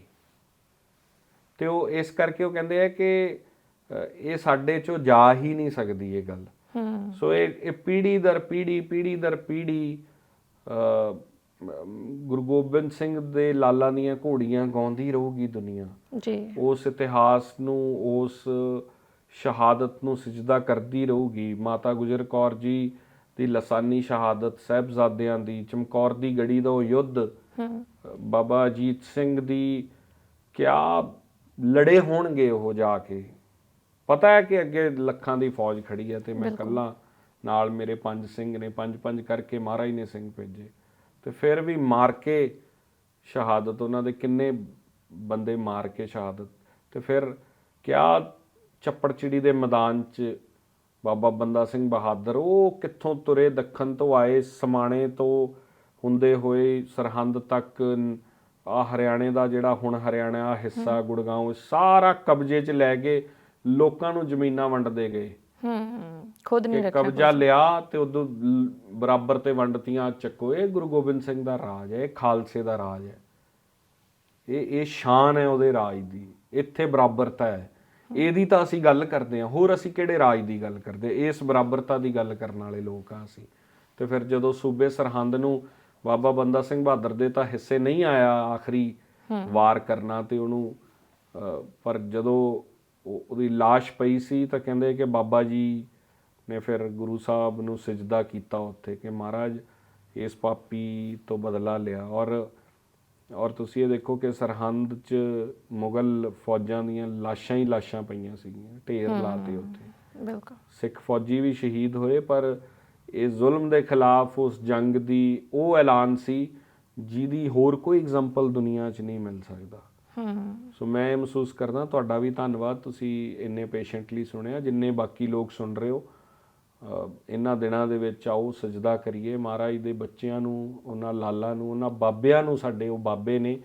ਤੇ ਉਹ ਇਸ ਕਰਕੇ ਉਹ ਕਹਿੰਦੇ ਆ ਕਿ ਇਹ ਸਾਡੇ ਚੋਂ ਜਾ ਹੀ ਨਹੀਂ ਸਕਦੀ ਇਹ ਗੱਲ। ਸੋ ਇਹ ਇਹ ਪੀੜੀ ਦਰ ਪੀੜੀ ਪੀੜੀ ਦਰ ਪੀੜੀ ਗੁਰੂ ਗੋਬਿੰਦ ਸਿੰਘ ਦੇ ਲਾਲਾਂ ਦੀਆਂ ਘੋੜੀਆਂ ਗਾਉਂਦੀ ਰਹੂਗੀ ਦੁਨੀਆ। ਜੀ। ਉਸ ਇਤਿਹਾਸ ਨੂੰ ਉਸ ਸ਼ਹਾਦਤ ਨੂੰ ਸਜਦਾ ਕਰਦੀ ਰਹੂਗੀ। ਮਾਤਾ ਗੁਜਰ ਕੌਰ ਜੀ ਦੀ ਲਸਾਨੀ ਸ਼ਹਾਦਤ ਸਹਿਬਜ਼ਾਦਿਆਂ ਦੀ ਚਮਕੌਰ ਦੀ ਗੜੀ ਦਾ ਉਹ ਯੁੱਧ ਬਾਬਾ ਅਜੀਤ ਸਿੰਘ ਦੀ ਕਿਆ ਲੜੇ ਹੋਣਗੇ ਉਹ ਜਾ ਕੇ? ਪਤਾ ਹੈ ਕਿ ਅੱਗੇ ਲੱਖਾਂ ਦੀ ਫੌਜ ਖੜੀ ਹੈ ਤੇ ਮੈਂ ਇਕੱਲਾ ਨਾਲ ਮੇਰੇ ਪੰਜ ਸਿੰਘ ਨੇ ਪੰਜ ਪੰਜ ਕਰਕੇ ਮਹਾਰਾਜ ਨੇ ਸਿੰਘ ਭੇਜੇ। ਤੇ ਫਿਰ ਵੀ ਮਾਰ ਕੇ ਸ਼ਹਾਦਤ ਉਹਨਾਂ ਦੇ ਕਿੰਨੇ ਬੰਦੇ ਮਾਰ ਕੇ ਸ਼ਹਾਦਤ। ਤੇ ਫਿਰ ਕਿਆ ਚੱਪੜਚਿੜੀ ਦੇ ਮੈਦਾਨ 'ਚ ਬਾਬਾ ਬੰਦਾ ਸਿੰਘ ਬਹਾਦਰ ਉਹ ਕਿੱਥੋਂ ਤੁਰੇ? ਦੱਖਣ ਤੋਂ ਆਏ ਸਮਾਣੇ ਤੋਂ ਹੁੰਦੇ ਹੋਏ ਸਰਹੰਦ ਤੱਕ ਆ ਹਰਿਆਣੇ ਦਾ ਜਿਹੜਾ ਹੁਣ ਹਰਿਆਣਾ ਹਿੱਸਾ ਗੁੜਗਾਉਂ ਸਾਰਾ ਕਬਜ਼ੇ 'ਚ ਲੈ ਕੇ ਲੋਕਾਂ ਨੂੰ ਜ਼ਮੀਨਾਂ ਵੰਡਦੇ ਗਏ। ਹੂੰ ਖੁਦ ਨਹੀਂ ਰੱਖਿਆ ਕਬਜ਼ਾ ਲਿਆ ਤੇ ਉਦੋਂ ਬਰਾਬਰ ਤੇ ਵੰਡਤੀਆਂ ਚੱਕੋ ਇਹ ਗੁਰੂ ਗੋਬਿੰਦ ਸਿੰਘ ਦਾ ਰਾਜ ਹੈ ਇਹ ਖਾਲਸੇ ਦਾ ਰਾਜ ਹੈ। ਇਹ ਇਹ ਸ਼ਾਨ ਹੈ ਉਹਦੇ ਰਾਜ ਦੀ ਇੱਥੇ ਬਰਾਬਰਤਾ ਹੈ। ਇਹਦੀ ਤਾਂ ਅਸੀਂ ਗੱਲ ਕਰਦੇ ਹਾਂ। ਹੋਰ ਅਸੀਂ ਕਿਹੜੇ ਰਾਜ ਦੀ ਗੱਲ ਕਰਦੇ ਇਸ ਬਰਾਬਰਤਾ ਦੀ ਗੱਲ ਕਰਨ ਵਾਲੇ ਲੋਕ ਆ ਅਸੀਂ। ਤੇ ਫਿਰ ਜਦੋਂ ਸੂਬੇ ਸਰਹੰਦ ਨੂੰ ਬਾਬਾ ਬੰਦਾ ਸਿੰਘ ਬਹਾਦਰ ਦੇ ਤਾਂ ਹਿੱਸੇ ਨਹੀਂ ਆਇਆ ਆਖਰੀ ਵਾਰ ਕਰਨਾ ਤੇ ਉਹਨੂੰ ਪਰ ਜਦੋਂ ਉਹ- ਉਹਦੀ লাশ ਪਈ ਸੀ ਤਾਂ ਕਹਿੰਦੇ ਕਿ ਬਾਬਾ ਜੀ ਨੇ ਫਿਰ ਗੁਰੂ ਸਾਹਿਬ ਨੂੰ ਸਜਦਾ ਕੀਤਾ ਉੱਥੇ ਕਿ ਮਹਾਰਾਜ ਇਸ ਪਾਪੀ ਤੋਂ ਬਦਲਾ ਲਿਆ। ਔਰ ਔਰ ਤੁਸੀਂ ਇਹ ਦੇਖੋ ਕਿ ਸਰਹੰਦ 'ਚ ਮੁਗਲ ਫੌਜਾਂ ਦੀਆਂ ਲਾਸ਼ਾਂ ਹੀ ਲਾਸ਼ਾਂ ਪਈਆਂ ਸੀਗੀਆਂ ਢੇਰ ਲਾਤੇ ਉੱਥੇ। ਬਿਲਕੁਲ। ਸਿੱਖ ਫੌਜੀ ਵੀ ਸ਼ਹੀਦ ਹੋਏ ਪਰ ਇਹ ਜ਼ੁਲਮ ਦੇ ਖਿਲਾਫ ਉਸ ਜੰਗ ਦੀ ਉਹ ਐਲਾਨ ਸੀ ਜਿਹਦੀ ਹੋਰ ਕੋਈ ਐਗਜ਼ਾਮਪਲ ਦੁਨੀਆ 'ਚ ਨਹੀਂ ਮਿਲ ਸਕਦਾ। ਹੂੰ ਸੋ ਮੈਂ ਇਹ ਮਹਿਸੂਸ ਕਰਦਾ ਤੁਹਾਡਾ ਵੀ ਧੰਨਵਾਦ ਤੁਸੀਂ ਇੰਨੇ ਪੇਸ਼ੈਂਟਲੀ ਸੁਣਿਆ ਜਿੰਨੇ ਬਾਕੀ ਲੋਕ ਸੁਣ ਰਹੇ ਹੋ। ਇਹਨਾਂ ਦਿਨਾਂ ਦੇ ਵਿੱਚ ਆਓ ਸਜਦਾ ਕਰੀਏ। ਮਹਾਰਾਜ ਦੇ ਬੱਚਿਆਂ ਨੂੰ ਉਹਨਾਂ ਲਾਲਾਂ ਨੂੰ ਉਹਨਾਂ ਬਾਬਿਆਂ ਨੂੰ ਸਾਡੇ ਉਹ ਬਾਬੇ ਨੇ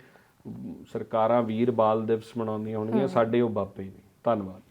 ਸਰਕਾਰਾਂ ਵੀਰ ਬਾਲ ਦਿਵਸ ਮਨਾਉਂਦੀਆਂ ਹੋਣਗੀਆਂ ਸਾਡੇ ਉਹ ਬਾਬੇ ਨੇ। ਧੰਨਵਾਦ।